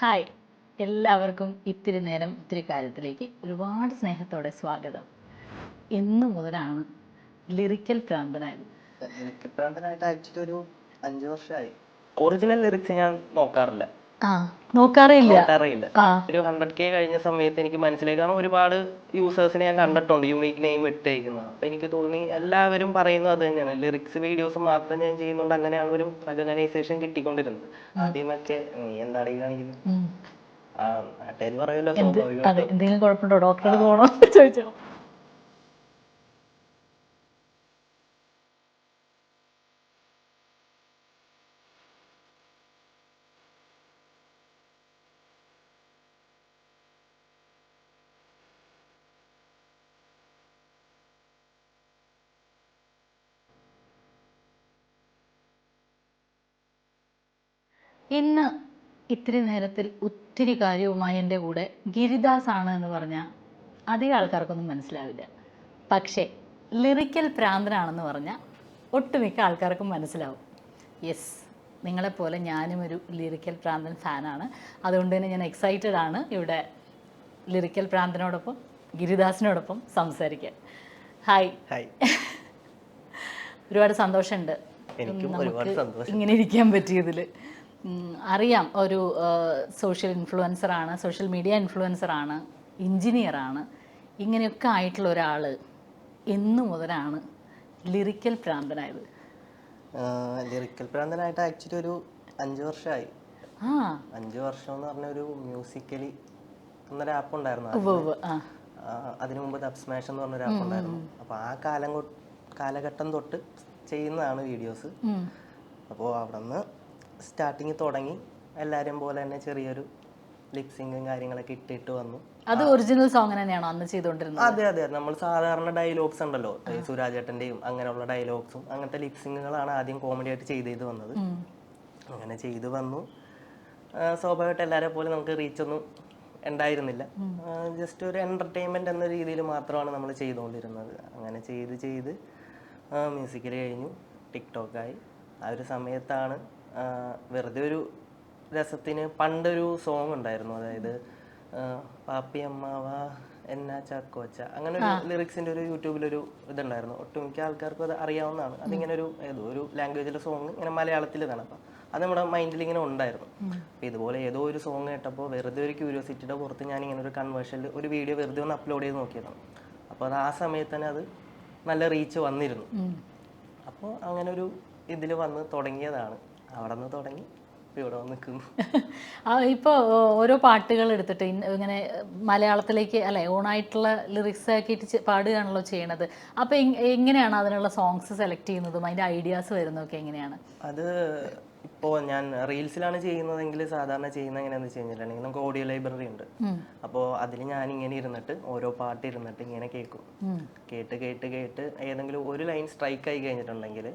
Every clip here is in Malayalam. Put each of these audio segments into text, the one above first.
ഹായ്. എല്ലാവർക്കും ഇത്തിരി നേരം ഇത്തിരി കാര്യത്തിലേക്ക് ഒരുപാട് സ്നേഹത്തോടെ സ്വാഗതം. എന്ന് മുതലാണ് ലിറിക്കൽ പ്രാന്തനായത്. കിട്ടാണ്ടനായിട്ട് ആക്ച്വലി ഒരു അഞ്ചു വർഷമായി ഒറിജിനൽ ലിറിക്സ് ഞാൻ നോക്കാറില്ല. ആ നോക്കാറേ ഇല്ല നോക്കാറില്ല ഒരു ഹൺഡ്രഡ് കെ കഴിഞ്ഞ സമയത്ത് എനിക്ക് മനസ്സിലായി. കാരണം ഒരുപാട് യൂസേഴ്സിനെ ഞാൻ കണ്ടിട്ടുണ്ട് യൂണിക് നെയിം ഇട്ടേക്കുന്നത്. അപ്പൊ എനിക്ക് തോന്നി എല്ലാവരും പറയുന്നത് അത് തന്നെയാണ്. ലിറിക്സ് വീഡിയോസ് മാത്രം ഞാൻ ചെയ്യുന്നുണ്ട് അങ്ങനെയാണ് ഒരു റെക്കഗ്നൈസേഷൻ കിട്ടിക്കൊണ്ടിരുന്നത്. ആദ്യമൊക്കെ നീ എന്താണ് കാണിക്കുന്നത് എന്തെങ്കിലും കുഴപ്പമുണ്ടോ? ഡോക്ടറോട് പോകണോ ചോദിച്ചോ. ഇന്ന് ഇത്തിരി നേരത്തിൽ ഒത്തിരി കാര്യവുമായി എന്റെ കൂടെ ഗിരിദാസ് ആണ് എന്ന് പറഞ്ഞാൽ അധികം ആൾക്കാർക്കൊന്നും മനസ്സിലാവില്ല. പക്ഷേ ലിറിക്കൽ പ്രാന്തനാണെന്ന് പറഞ്ഞാൽ ഒട്ടുമിക്ക ആൾക്കാർക്കും മനസ്സിലാവും. യെസ് നിങ്ങളെപ്പോലെ ഞാനും ഒരു ലിറിക്കൽ പ്രാന്തൻ ഫാനാണ്. അതുകൊണ്ട് തന്നെ ഞാൻ എക്സൈറ്റഡ് ആണ് ഇവിടെ ലിറിക്കൽ പ്രാന്തനോടൊപ്പം ഗിരിദാസിനോടൊപ്പം സംസാരിക്കാൻ. ഹായ് ഹായ് ഒരുപാട് സന്തോഷമുണ്ട്. ഇങ്ങനെ ഇരിക്കാൻ പറ്റിയതിൽ അറിയാം. ഒരു സോഷ്യൽ ഇൻഫ്ലുവൻസർ ആണ് സോഷ്യൽ മീഡിയ ഇൻഫ്ലുവൻസർ ആണ് എഞ്ചിനീയർ ആണ്. ഇങ്ങനെയൊക്കെ ആയിട്ടുള്ള ഒരാൾ എന്നു മുതലാണ് ലിറിക്കൽ പ്രാന്തനായത്. ലിറിക്കൽ പ്രാന്തനായിട്ട് ആക്ച്വലി ഒരു അഞ്ച് വർഷമായി ആ. അഞ്ച് വർഷം എന്ന് പറഞ്ഞ ഒരു മ്യൂസിക്കലി എന്നൊരു ആപ്പ് ഉണ്ടായിരുന്നു അതിനു മുമ്പ് ദബ് സ്മാഷ് എന്ന് പറഞ്ഞൊരു ആപ്പ് ഉണ്ടായിരുന്നു. അപ്പോൾ ആ കാലം കാലഘട്ടം തൊട്ട് ചെയ്യുന്നതാണ് വീഡിയോസ് അപ്പോ അപ്പോൾ അവിടെ നിന്ന് സ്റ്റാർട്ടിങ് തുടങ്ങി. എല്ലാവരും പോലെ തന്നെ ചെറിയൊരു ലിപ്സിങ്ങും കാര്യങ്ങളൊക്കെ ഇട്ടിട്ട് വന്നു. അത് ഒറിജിനൽ സോങ് തന്നെയാണോ അന്ന് ചെയ്തുകൊണ്ടിരുന്നത്? അതെ അതെ. നമ്മൾ സാധാരണ ഡയലോഗ്സ് ഉണ്ടല്ലോ. സുരാജേട്ടന്റെയും അങ്ങനെയുള്ള ഡയലോഗ്സും അങ്ങനത്തെ ലിപ്സിങ്ങുകളാണ് ആദ്യം കോമഡി ആയിട്ട് ചെയ്ത് ചെയ്ത് വന്നത് അങ്ങനെ ചെയ്തു വന്നു. സ്വാഭാവികമായിട്ട് എല്ലാരെ പോലെ നമുക്ക് റീച്ച് ഒന്നും ഉണ്ടായിരുന്നില്ല. ജസ്റ്റ് ഒരു എന്റർടൈൻമെന്റ് എന്ന രീതിയിൽ മാത്രമാണ് നമ്മൾ ചെയ്തുകൊണ്ടിരുന്നത്. അങ്ങനെ ചെയ്ത് ചെയ്ത് മ്യൂസിക്കൽ കഴിഞ്ഞു. ടിക്ടോക്കായി ആ ഒരു സമയത്താണ് വെറുതെ ഒരു രസത്തിന് പണ്ടൊരു സോങ് ഉണ്ടായിരുന്നു. അതായത് പാപ്പി അമ്മാവ എന്നാ ചാക്കോച്ച അങ്ങനെ ഒരു ലിറിക്സിന്റെ ഒരു യൂട്യൂബിലൊരു ഇതുണ്ടായിരുന്നു. ഒട്ടുമിക്ക ആൾക്കാർക്കും അത് അറിയാവുന്നതാണ്. അതിങ്ങനെ ഒരു ഏതോ ഒരു ലാംഗ്വേജിലെ സോങ് ഇങ്ങനെ മലയാളത്തിൽ ഇതാണ് അപ്പം അത് നമ്മുടെ മൈൻഡിൽ ഇങ്ങനെ ഉണ്ടായിരുന്നു. അപ്പം ഇതുപോലെ ഏതോ ഒരു സോങ് കേട്ടപ്പോൾ വെറുതെ ഒരു ക്യൂരിയോസിറ്റിയുടെ പുറത്ത് ഞാൻ ഇങ്ങനെ ഒരു കൺവേർഷനിൽ ഒരു വീഡിയോ വെറുതെ ഒന്ന് അപ്ലോഡ് ചെയ്ത് നോക്കിയതാണ്. അപ്പോൾ അത് ആ സമയത്ത് തന്നെ അത് നല്ല റീച്ച് വന്നിരുന്നു. അപ്പോൾ അങ്ങനെ ഒരു ഇതിൽ വന്ന് തുടങ്ങിയതാണ്. അവിടെ നിന്ന് തുടങ്ങി ഇവിടെ നിൽക്കുന്നു. ഇപ്പോൾ ഓരോ പാട്ടുകൾ എടുത്തിട്ട് ഇങ്ങനെ മലയാളത്തിലേക്ക് അല്ലെ ഓണായിട്ടുള്ള ലിറിക്സ് ആക്കിയിട്ട് പാടുകയാണല്ലോ ചെയ്യണത്. അപ്പോൾ എങ്ങനെയാണ് അതിനുള്ള സോങ്സ് സെലക്ട് ചെയ്യുന്നതും അതിന്റെ ഐഡിയാസ് വരുന്നതൊക്കെ എങ്ങനെയാണ്? അത് ഇപ്പോൾ ഞാൻ റീൽസിലാണ് ചെയ്യുന്നതെങ്കിൽ സാധാരണ ചെയ്യുന്ന എങ്ങനെയാണെന്ന് വെച്ച് കഴിഞ്ഞിട്ടുണ്ടെങ്കിൽ നമുക്ക് ഓഡിയോ ലൈബ്രറി ഉണ്ട്. അപ്പോൾ അതിൽ ഞാൻ ഇങ്ങനെ ഇരുന്നിട്ട് ഓരോ പാട്ട് ഇരുന്നിട്ട് ഇങ്ങനെ കേൾക്കും. കേട്ട് കേട്ട് കേട്ട് ഏതെങ്കിലും ഒരു ലൈൻ സ്ട്രൈക്ക് ആയി കഴിഞ്ഞിട്ടുണ്ടെങ്കിൽ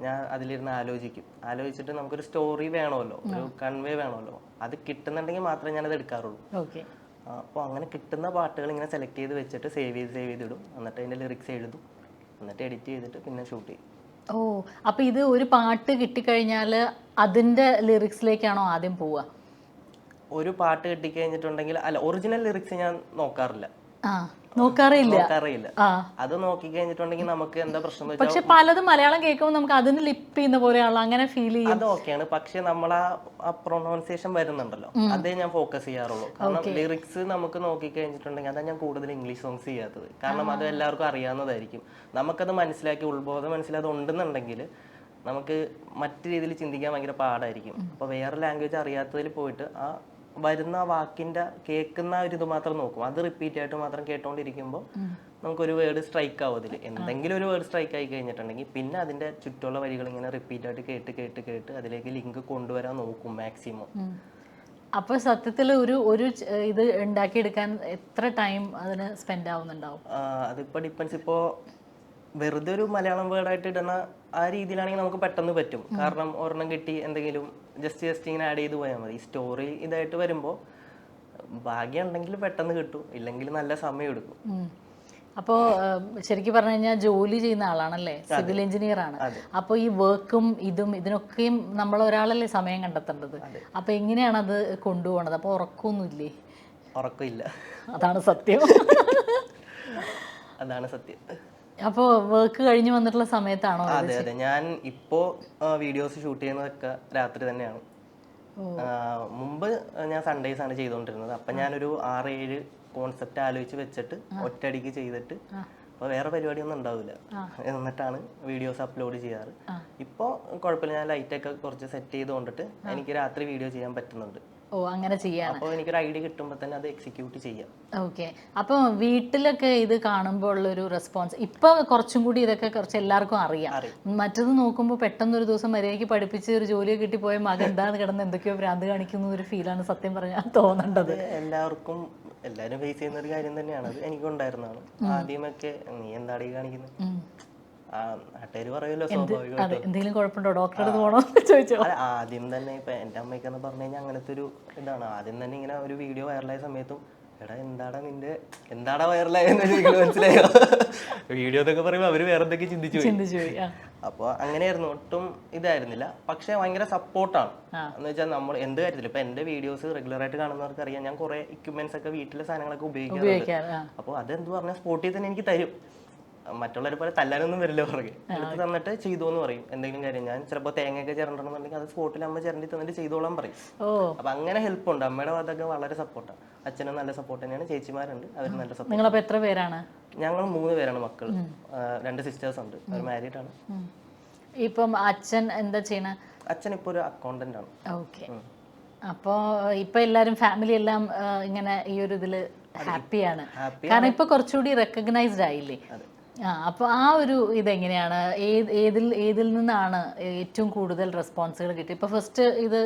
ഞാൻ അതിലിരുന്ന് ആലോചിക്കും. ആലോചിച്ചിട്ട് നമുക്കൊരു സ്റ്റോറി വേണമല്ലോ. ഒരു കൺവേ വേണമല്ലോ. അത് കിട്ടുന്നുണ്ടെങ്കിൽ മാത്രമേ ഞാനത് എടുക്കാറുള്ളൂ. അപ്പൊ അപ്പോൾ അങ്ങനെ കിട്ടുന്ന പാട്ടുകൾ ഇങ്ങനെ സെലക്ട് ചെയ്ത് വെച്ചിട്ട് സേവ് ചെയ്ത് സേവ് ചെയ്തിടും. എന്നിട്ട് അതിന്റെ ലിറിക്സ് എഴുതും. എന്നിട്ട് എഡിറ്റ് ചെയ്തിട്ട് പിന്നെ ഷൂട്ട് ചെയ്യും. ഓ അപ്പൊ ഇത് ഒരു പാട്ട് കിട്ടിക്കഴിഞ്ഞാൽ അതിന്റെ ലിറിക്സിലേക്കാണോ ആദ്യം പോവുക? ഒരു പാട്ട് കിട്ടിക്കഴിഞ്ഞിട്ടുണ്ടെങ്കിൽ അല്ല ഒറിജിനൽ ലിറിക്സ് ഞാൻ നോക്കാറില്ല. നോക്കാറില്ല ആ. അത് നോക്കി കഴിഞ്ഞിട്ടുണ്ടെങ്കിൽ നമുക്ക് എന്താ പ്രശ്നം പക്ഷെ പലതും മലയാളം കേൾക്കുമ്പോൾ നമുക്ക് അതിന് ലിപ്പ് ചെയ്യുന്ന പോലെയാണല്ലോ അങ്ങനെ ഫീൽ ചെയ്യും. അത് ഓക്കെയാണ്. പക്ഷെ നമ്മൾ ആ പ്രൊണൗൺസിയേഷൻ വരുന്നുണ്ടല്ലോ. അതേ ഞാൻ ഫോക്കസ് ചെയ്യാറുള്ളൂ. കാരണം ലിറിക്സ് നമുക്ക് നോക്കി കഴിഞ്ഞിട്ടുണ്ടെങ്കിൽ അതാ ഞാൻ കൂടുതൽ ഇംഗ്ലീഷ് സോങ്സ് ചെയ്യാത്തത്. കാരണം അത് എല്ലാവർക്കും അറിയാവുന്നതായിരിക്കും. നമുക്കത് മനസ്സിലാക്കി ഉത്ബോധം മനസ്സിലാതെ ഉണ്ടെന്നുണ്ടെങ്കിൽ നമുക്ക് മറ്റു രീതിയിൽ ചിന്തിക്കാൻ ഭയങ്കര പാടായിരിക്കും. അപ്പോൾ വേറെ ലാംഗ്വേജ് അറിയാത്തതിൽ പോയിട്ട് ആ വരുന്ന വാക്കിന്റെ കേൾക്കുന്ന ഒരു ഇത് മാത്രം നോക്കും. അത് റിപ്പീറ്റ് ആയിട്ട് മാത്രം കേട്ടോണ്ടിരിക്കുമ്പോൾ നമുക്കൊരു വേർഡ് സ്ട്രൈക്ക് ആവും അതിൽ എന്തെങ്കിലും ഒരു വേർഡ് സ്ട്രൈക്ക് ആയി കഴിഞ്ഞിട്ടുണ്ടെങ്കിൽ പിന്നെ അതിന്റെ ചുറ്റുള്ള വരികൾ ഇങ്ങനെ റിപ്പീറ്റ് ആയിട്ട് കേട്ട് കേട്ട് കേട്ട് അതിലേക്ക് ലിങ്ക് കൊണ്ടുവരാൻ നോക്കും മാക്സിമം അപ്പൊ അപ്പോൾ സത്യത്തിൽ ഒരു ഒരു ഇത് ഉണ്ടാക്കിയെടുക്കാൻ എത്ര ടൈം അതിന് സ്പെൻഡ് ആവുന്നുണ്ടാവും? അതിപ്പോ ഡിപ്പെൻസ് ഇപ്പോ വെറുതെ ഒരു മലയാളം വേർഡായിട്ട് ഇടുന്ന ആ രീതിയിലാണെങ്കിൽ നമുക്ക് പെട്ടെന്ന് പറ്റും. കാരണം ഒരെണ്ണം കിട്ടി എന്തെങ്കിലും ജസ്റ്റ് ജസ്റ്റ് ഇങ്ങനെ ആഡ് ചെയ്ത് പോയാൽ മതി. സ്റ്റോറി ഇതായിട്ട് വരുമ്പോൾ ഭാഗ്യം ഉണ്ടെങ്കിൽ പെട്ടെന്ന് കിട്ടും. ഇല്ലെങ്കിൽ നല്ല സമയം എടുക്കും. അപ്പോ അപ്പോൾ ശരിക്കും പറഞ്ഞു കഴിഞ്ഞാൽ ജോലി ചെയ്യുന്ന ആളാണല്ലേ? സിവിൽ എഞ്ചിനീയർ ആണ്. അപ്പോൾ ഈ വർക്കും ഇതും ഇതിനൊക്കെയും നമ്മൾ ഒരാളല്ലേ സമയം കണ്ടെത്തേണ്ടത്? അപ്പോൾ എങ്ങനെയാണ് അത് കൊണ്ടുപോകണത് അപ്പോൾ ഉറക്കമൊന്നുമില്ലേ ഉറക്കമില്ല. അതാണ് സത്യം. അതാണ് സത്യം. അപ്പോൾ വർക്ക് കഴിഞ്ഞു വന്നിട്ടുള്ള സമയത്താണോ അതെ അതെ ഞാൻ ഇപ്പോ വീഡിയോസ് ഷൂട്ട് ചെയ്യുന്നതൊക്കെ രാത്രി തന്നെയാണ്. മുമ്പ് ഞാൻ സൺഡേസ് ആണ് ചെയ്തുകൊണ്ടിരുന്നത് അപ്പം ഞാനൊരു ആറ് ഏഴ് കോൺസെപ്റ്റ് ആലോചിച്ച് വെച്ചിട്ട് ഒറ്റയടിക്ക് ചെയ്തിട്ട് അപ്പോൾ വേറെ പരിപാടിയൊന്നും ഉണ്ടാവില്ല എന്നിട്ടാണ് വീഡിയോസ് അപ്ലോഡ് ചെയ്യാറ്. ഇപ്പോൾ കുഴപ്പമില്ല. ഞാൻ ലൈറ്റൊക്കെ കുറച്ച് സെറ്റ് ചെയ്ത് കൊണ്ടിട്ട് എനിക്ക് രാത്രി വീഡിയോ ചെയ്യാൻ പറ്റുന്നുണ്ട്. ഓ അങ്ങനെ ചെയ്യാണ്. അപ്പോൾ എനിക്കൊരു ഐഡിയ കിട്ടുമ്പോൾ തന്നെ അത് എക്സിക്യൂട്ട് ചെയ്യാം. ഓക്കെ. അപ്പോൾ വീട്ടിലൊക്കെ ഇത് കാണുമ്പോൾ ഉള്ളൊരു റെസ്പോൺസ് ഇപ്പൊ കുറച്ചും കൂടി ഇതൊക്കെ കുറച്ച് എല്ലാവർക്കും അറിയാം. മറ്റത് നോക്കുമ്പോൾ പെട്ടെന്ന് ഒരു ദിവസം മര്യാദയ്ക്ക് പഠിപ്പിച്ച് ഒരു ജോലിയൊക്കെ കിട്ടിപ്പോയ മകൻ എന്താണ് കിടന്ന് എന്തൊക്കെയോ ഭ്രാന്ത് കാണിക്കുന്ന ഒരു ഫീലാണ് സത്യം പറഞ്ഞാൽ തോന്നേണ്ടത്. എല്ലാവർക്കും എല്ലാവരും ഫേസ് ചെയ്യുന്ന ഒരു കാര്യം തന്നെയാണ്. അത് എനിക്കുണ്ടായിരുന്നതാണ്. ആദ്യമൊക്കെ നീ എന്താടി കാണിക്കുന്നത് നാട്ടുകാർ പറയുമല്ലോ സ്വാഭാവികമായിട്ട്. എന്തെങ്കിലും കുഴപ്പമുണ്ടോ? ഡോക്ടറെ ചോദിച്ചോ? ആദ്യം തന്നെ ഇപ്പൊ എന്റെ അമ്മയ്ക്ക് പറഞ്ഞു കഴിഞ്ഞാൽ അങ്ങനത്തെ ഒരു ഇതാണ്. ആദ്യം തന്നെ ഇങ്ങനെ ഒരു വീഡിയോ വൈറലായ സമയത്തും എടാ എന്താടാ നിന്റെ എന്താടാ വൈറലായെന്ന് എനിക്ക് മനസ്സിലായോ? വീഡിയോ എന്നൊക്കെ പറയുമ്പോൾ അവർ വേറെ എന്തൊക്കെ ചിന്തിച്ചു അപ്പൊ ചിന്തിച്ചു അപ്പോൾ അങ്ങനെയായിരുന്നു. ഒട്ടും ഇതായിരുന്നില്ല. പക്ഷെ ഭയങ്കര സപ്പോർട്ടാണ്. എന്ന് വെച്ചാൽ നമ്മൾ എന്ത് കാര്യത്തിൽ ഇപ്പൊ എന്റെ വീഡിയോസ് റെഗുലർ ആയിട്ട് കാണുന്നവർക്ക് അറിയാം. ഞാൻ കുറെ എക്യുപ്മെന്റ്സ് ഒക്കെ വീട്ടിലെ സാധനങ്ങളൊക്കെ ഉപയോഗിക്കാറുണ്ട്. അപ്പോൾ അതെന്ത് പറഞ്ഞാൽ സ്പോട്ടിൽ തന്നെ എനിക്ക് തരും. മറ്റുള്ളവരെ പോലെ തല്ലാനൊന്നും വരില്ല പുറകെ. എടുത്ത് തന്നിട്ട് ചെയ്തു എന്ന് പറയും. എന്തെങ്കിലും കാര്യം ഞാൻ ചിലപ്പോൾ തേങ്ങയൊക്കെ ചിരണ്ടണമെന്നുണ്ടെങ്കിൽ അത് സ്പോട്ടിൽ അമ്മ ചിരണ്ടി തന്നിട്ട് ചെയ്തോളാൻ പറയും. അപ്പൊ അങ്ങനെ ഹെൽപ്പ് ഉണ്ട്. അമ്മയുടെ ഭാഗത്തൊക്കെ വളരെ സപ്പോർട്ടാണ് അച്ഛനും നല്ല സപ്പോർട്ട് തന്നെയാണ്. ചേച്ചിമാരുണ്ട്. അവർ നല്ല സപ്പോർട്ട് നിങ്ങളപ്പോ എത്ര പേരാണ്? ഞങ്ങൾ മൂന്ന് പേരാണ് മക്കൾ രണ്ട് സിസ്റ്റേഴ്സ് ഉണ്ട്. അവർ മാരീഡ് ആണ്. ഇപ്പം അച്ഛൻ എന്താ ചെയ്യണ? അച്ഛൻ ഇപ്പൊ ഒരു അക്കൗണ്ടന്റ് ആണ്. ഓക്കെ. അപ്പോ ഇപ്പൊ എല്ലാരും ഫാമിലി എല്ലാം ഇങ്ങനെ ഈ ഒരു ഇതിൽ ഹാപ്പിയാണ് കാരണം ഇപ്പൊ കുറച്ചുകൂടി റെക്കഗ്നൈസ്ഡ് ആയില്ലേ. ആ അപ്പൊ ആ ഒരു ഇതെങ്ങനെയാണ്? ഏത് ഏതിൽ ഏതിൽ നിന്നാണ് ഏറ്റവും കൂടുതൽ റെസ്പോൺസുകൾ കിട്ടി ഇപ്പോൾ ഫസ്റ്റ് ഇത്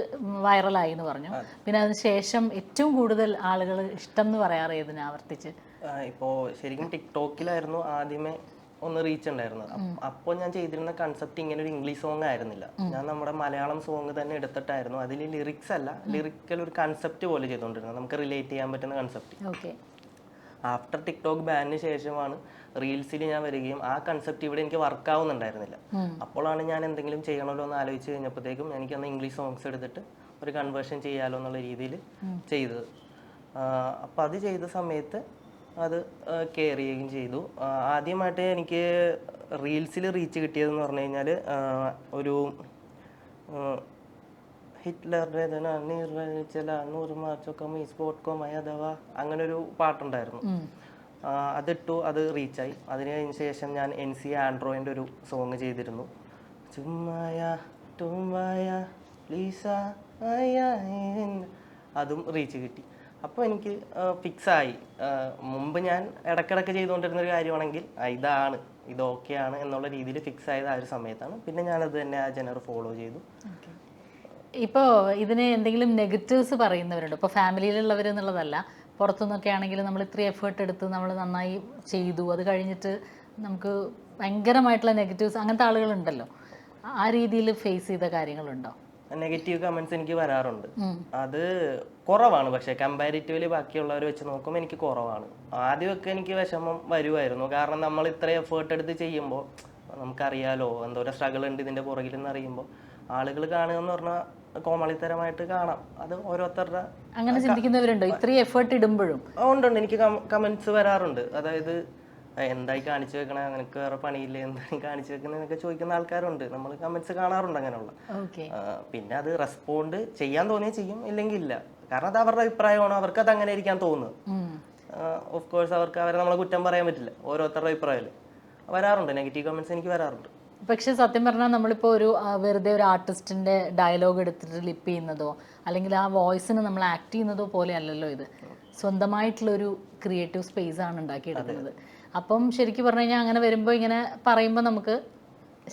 വൈറലായി എന്ന് പറഞ്ഞു. പിന്നെ അതിന് ശേഷം ഏറ്റവും കൂടുതൽ ആളുകൾ ഇഷ്ടം എന്ന് പറയാറ് ഏതിനെ? ആവർത്തിച്ച്. ഇപ്പോൾ ഇപ്പോ ശരിക്കും ടിക്ടോക്കിലായിരുന്നു ആദ്യമേ ഒന്ന് റീച്ച് ഉണ്ടായിരുന്നത്. അപ്പോൾ ഞാൻ ചെയ്തിരുന്ന കൺസെപ്റ്റ് ഇങ്ങനെ ഒരു ഇംഗ്ലീഷ് സോങ് ആയിരുന്നില്ല. ഞാൻ നമ്മുടെ മലയാളം സോങ് തന്നെ എടുത്തിട്ടായിരുന്നു. അതിൽ ലിറിക്സ് അല്ല ലിറിക്കൽ ഒരു കൺസെപ്റ്റ് പോലെ ചെയ്തുകൊണ്ടിരുന്നത് നമുക്ക് റിലേറ്റ് ചെയ്യാൻ പറ്റുന്ന കൺസെപ്റ്റ് ആഫ്റ്റർ ടിക്ടോക്ക് ബാനിന് ശേഷമാണ് റീൽസിൽ ഞാൻ വരികയും ആ കൺസെപ്റ്റ് ഇവിടെ എനിക്ക് വർക്ക് ആവുന്നുണ്ടായിരുന്നില്ല. അപ്പോഴാണ് ഞാൻ എന്തെങ്കിലും ചെയ്യണമല്ലോ എന്ന് ആലോചിച്ച് കഴിഞ്ഞപ്പോഴത്തേക്കും എനിക്ക് അന്ന് ഇംഗ്ലീഷ് സോങ്സ് എടുത്തിട്ട് ഒരു കൺവേർഷൻ ചെയ്യാലോ എന്നുള്ള രീതിയിൽ ചെയ്തത്. അപ്പം അത് ചെയ്ത സമയത്ത് അത് കെയർ ചെയ്യുകയും ചെയ്തു. ആദ്യമായിട്ട് എനിക്ക് റീൽസിൽ റീച്ച് കിട്ടിയതെന്ന് പറഞ്ഞു കഴിഞ്ഞാൽ ഒരു ആ, ഹിറ്റ്ലറുടെ ഇതിന് നിർവഹിച്ചല നൂറ് മാർച്ചൊക്കെ മീ സ്പോട്ട് മയദവ അങ്ങനെ ഒരു പാട്ടുണ്ടായിരുന്നു അതിട്ടു അത് റീച്ചായി. അതിന് ശേഷം ഞാൻ എൻ സി ആൻഡ്രോയിന്റെ ഒരു സോങ് ചെയ്തിരുന്നു. ചുമ്മായ ടുമ്മായ ലീസ അതും റീച്ച് കിട്ടി. അപ്പോൾ എനിക്ക് ഫിക്സായി. മുമ്പ് ഞാൻ ഇടയ്ക്കിടയ്ക്ക് ചെയ്തുകൊണ്ടിരുന്ന ഒരു കാര്യമാണെങ്കിൽ ഇതാണ് ഇത് ഓക്കെയാണ് എന്നുള്ള രീതിയിൽ ഫിക്സ് ആയത് ആ ഒരു സമയത്താണ്. പിന്നെ ഞാനത് തന്നെ ആ ജനർ ഫോളോ ചെയ്തു. ഇപ്പോൾ ഇതിന് എന്തെങ്കിലും നെഗറ്റീവ്സ് പറയുന്നവരുണ്ട്. ഇപ്പോൾ ഫാമിലിയിലുള്ളവർ എന്നുള്ളതല്ല. പുറത്തുനിന്നൊക്കെ ആണെങ്കിലും നമ്മൾ ഇത്രയും എഫേർട്ട് എടുത്ത് നമ്മൾ നന്നായി ചെയ്തു. അത് കഴിഞ്ഞിട്ട് നമുക്ക് ഭയങ്കരമായിട്ടുള്ള നെഗറ്റീവ്സ് അങ്ങനത്തെ ആളുകളുണ്ടല്ലോ. ആ രീതിയിൽ ഫേസ് ചെയ്ത കാര്യങ്ങളുണ്ടോ? നെഗറ്റീവ് കമന്റ്സ് എനിക്ക് വരാറുണ്ട്. അത് കുറവാണ്. പക്ഷെ കമ്പാരിറ്റീവ്ലി ബാക്കിയുള്ളവർ വെച്ച് നോക്കുമ്പോൾ എനിക്ക് കുറവാണ്. ആദ്യമൊക്കെ എനിക്ക് വിഷമം വരുമായിരുന്നു കാരണം നമ്മൾ ഇത്ര എഫേർട്ട് എടുത്ത് ചെയ്യുമ്പോൾ നമുക്കറിയാലോ എന്തോരം സ്ട്രഗിൾ ഉണ്ട് ഇതിന്റെ പുറകിലെന്ന് അറിയുമ്പോൾ ആളുകൾ കാണുക എന്ന് പറഞ്ഞാൽ കോമളിത്തരമായിട്ട് കാണാം. അത് ഓരോരുത്തരുടെ അങ്ങനെ ചിന്തിക്കുന്നവരുണ്ടോ? ഇത്രയും എഫേർട്ട് ഇടുമ്പോഴും? ആ, ഉണ്ട് ഉണ്ട് എനിക്ക് കമന്റ്സ് വരാറുണ്ട്. അതായത് എന്തായി കാണിച്ചു വെക്കണേ? നിനക്ക് വേറെ പണിയില്ലേ? എന്തായി കാണിച്ചു വെക്കണേ? എന്നൊക്കെ ചോദിക്കുന്ന ആൾക്കാരുണ്ട്. നമ്മൾ കമന്റ്സ് കാണാറുണ്ട് അങ്ങനെയുള്ള. പിന്നെ അത് റെസ്പോണ്ട് ചെയ്യാൻ തോന്നിയാൽ ചെയ്യും. ഇല്ലെങ്കിൽ ഇല്ല. കാരണം അത് അവരുടെ അഭിപ്രായമാണ്. അവർക്ക് അത് അങ്ങനെ ഇരിക്കാൻ തോന്നുന്നത്. ഓഫ് കോഴ്സ് അവർക്ക് അവരെ നമ്മളെ കുറ്റം പറയാൻ പറ്റില്ല. ഓരോരുത്തരുടെ അഭിപ്രായം വരാറുണ്ട്. നെഗറ്റീവ് കമന്റ്സ് എനിക്ക് വരാറുണ്ട്. പക്ഷെ സത്യം പറഞ്ഞാൽ നമ്മളിപ്പോൾ ഒരു വെറുതെ ഒരു ആർട്ടിസ്റ്റിന്റെ ഡയലോഗ് എടുത്തിട്ട് ലിപ്പ് ചെയ്യുന്നതോ അല്ലെങ്കിൽ ആ വോയിസിന് നമ്മൾ ആക്ട് ചെയ്യുന്നതോ പോലെ അല്ലല്ലോ ഇത്. സ്വന്തമായിട്ടുള്ള ഒരു ക്രിയേറ്റീവ് സ്പേസ് ആണ് ഉണ്ടാക്കിയെടുക്കുന്നത്. അപ്പം ശരിക്കും പറഞ്ഞു കഴിഞ്ഞാൽ അങ്ങനെ വരുമ്പോൾ ഇങ്ങനെ പറയുമ്പോൾ നമുക്ക്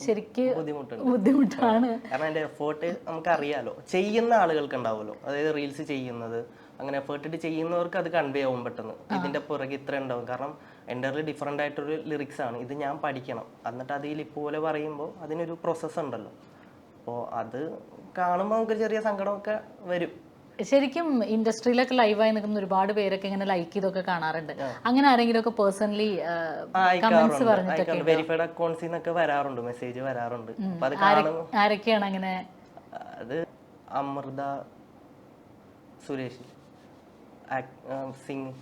ശരിക്ക് ബുദ്ധിമുട്ടാണ്. കാരണം അതിന്റെ എഫേർട്ട് നമുക്ക് അറിയാലോ. ചെയ്യുന്ന ആളുകൾക്ക് ഉണ്ടാവുമല്ലോ. അതായത് റീൽസ് ചെയ്യുന്നത് അങ്ങനെ എഫേർട്ട് ചെയ്യുന്നവർക്ക് അത് കൺവേ ആവും പെട്ടെന്ന്. ഇതിന്റെ പുറകെ ഇത്ര ഉണ്ടാവും. കാരണം എന്റെ ഡിഫറെന്റ് ആയിട്ടൊരു ലിറിക്സ് ആണ്. ഇത് ഞാൻ പഠിക്കണം. എന്നിട്ട് അതിൽ ഇപ്പോലെ പറയുമ്പോൾ അതിനൊരു പ്രോസസ്സ് ഉണ്ടല്ലോ. അപ്പോൾ അത് കാണുമ്പോൾ നമുക്ക് ചെറിയ സങ്കടമൊക്കെ വരും. ശരിക്കും ഇൻഡസ്ട്രിയിലൊക്കെ ലൈവായി നിൽക്കുന്ന ഒരുപാട് പേരൊക്കെ ഇങ്ങനെ ലൈക്ക് ചെയ്തൊക്കെ കാണാറുണ്ട്. അങ്ങനെ ആരെങ്കിലും ഒക്കെ പേഴ്സണലി കമന്റ്സ് പറഞ്ഞിട്ടൊക്കെ വെരിഫൈഡ് അക്കൗണ്ട്സിൽ നിന്നൊക്കെ വരാറുണ്ട്. മെസ്സേജ് വരാറുണ്ട്. ആരൊക്കെയാണ് അങ്ങനെ? അത് അമൃത സുരേഷ്. സിംഗ്.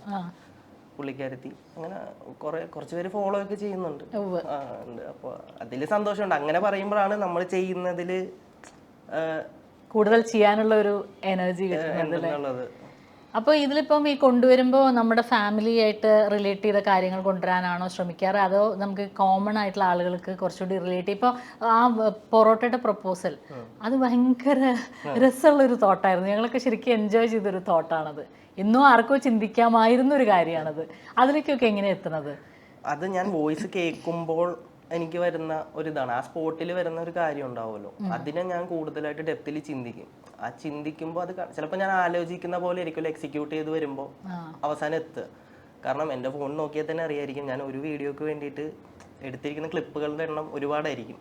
പുള്ളിക്കാരത്തി. അങ്ങനെ കുറെ കുറച്ച് പേര് ഫോളോ ഒക്കെ ചെയ്യുന്നുണ്ട്. അപ്പൊ ആ, ഉണ്ട്. അപ്പോൾ അതിൽ സന്തോഷമുണ്ട്. അങ്ങനെ പറയുമ്പോഴാണ് നമ്മൾ ചെയ്യുന്നതിൽ കൂടുതൽ ചെയ്യാനുള്ള ഒരു എനർജി കിട്ടുന്നത് എന്തെന്നുള്ളത്. അപ്പോൾ ഇതിലിപ്പം ഈ കൊണ്ടുവരുമ്പോൾ നമ്മുടെ ഫാമിലി ആയിട്ട് റിലേറ്റ് ചെയ്ത കാര്യങ്ങൾ കൊണ്ടുവരാനാണോ ശ്രമിക്കാറ്? അതോ നമുക്ക് കോമൺ ആയിട്ടുള്ള ആളുകൾക്ക് കുറച്ചുകൂടി റിലേറ്റ് ഇപ്പോൾ ആ പൊറോട്ടയുടെ പ്രപ്പോസൽ അത് ഭയങ്കര രസമുള്ള ഒരു തോട്ടായിരുന്നു ഞങ്ങളൊക്കെ ശരിക്കും എൻജോയ് ചെയ്തൊരു തോട്ടാണത് ഇന്നും ആർക്കോ ചിന്തിക്കാമായിരുന്ന ഒരു കാര്യമാണത് അതിലേക്കൊക്കെ എങ്ങനെ എത്തുന്നത്? അത് ഞാൻ വോയിസ് കേൾക്കുമ്പോൾ എനിക്ക് വരുന്ന ഒരു ഇതാണ് ആ സ്പോട്ടിൽ വരുന്ന ഒരു കാര്യം ഉണ്ടാവുമല്ലോ. അതിനെ ഞാൻ കൂടുതലായിട്ട് ഡെപ്തിൽ ചിന്തിക്കും. ആ ചിന്തിക്കുമ്പോൾ അത് ചിലപ്പോൾ ഞാൻ ആലോചിക്കുന്ന പോലെ ആയിരിക്കുമല്ലോ എക്സിക്യൂട്ട് ചെയ്ത് വരുമ്പോൾ അവസാനം എത്തുക. കാരണം എന്റെ ഫോൺ നോക്കിയാൽ തന്നെ അറിയായിരിക്കും. ഞാൻ ഒരു വീഡിയോക്ക് വേണ്ടിയിട്ട് എടുത്തിരിക്കുന്ന ക്ലിപ്പുകളുടെ എണ്ണം ഒരുപാടായിരിക്കും.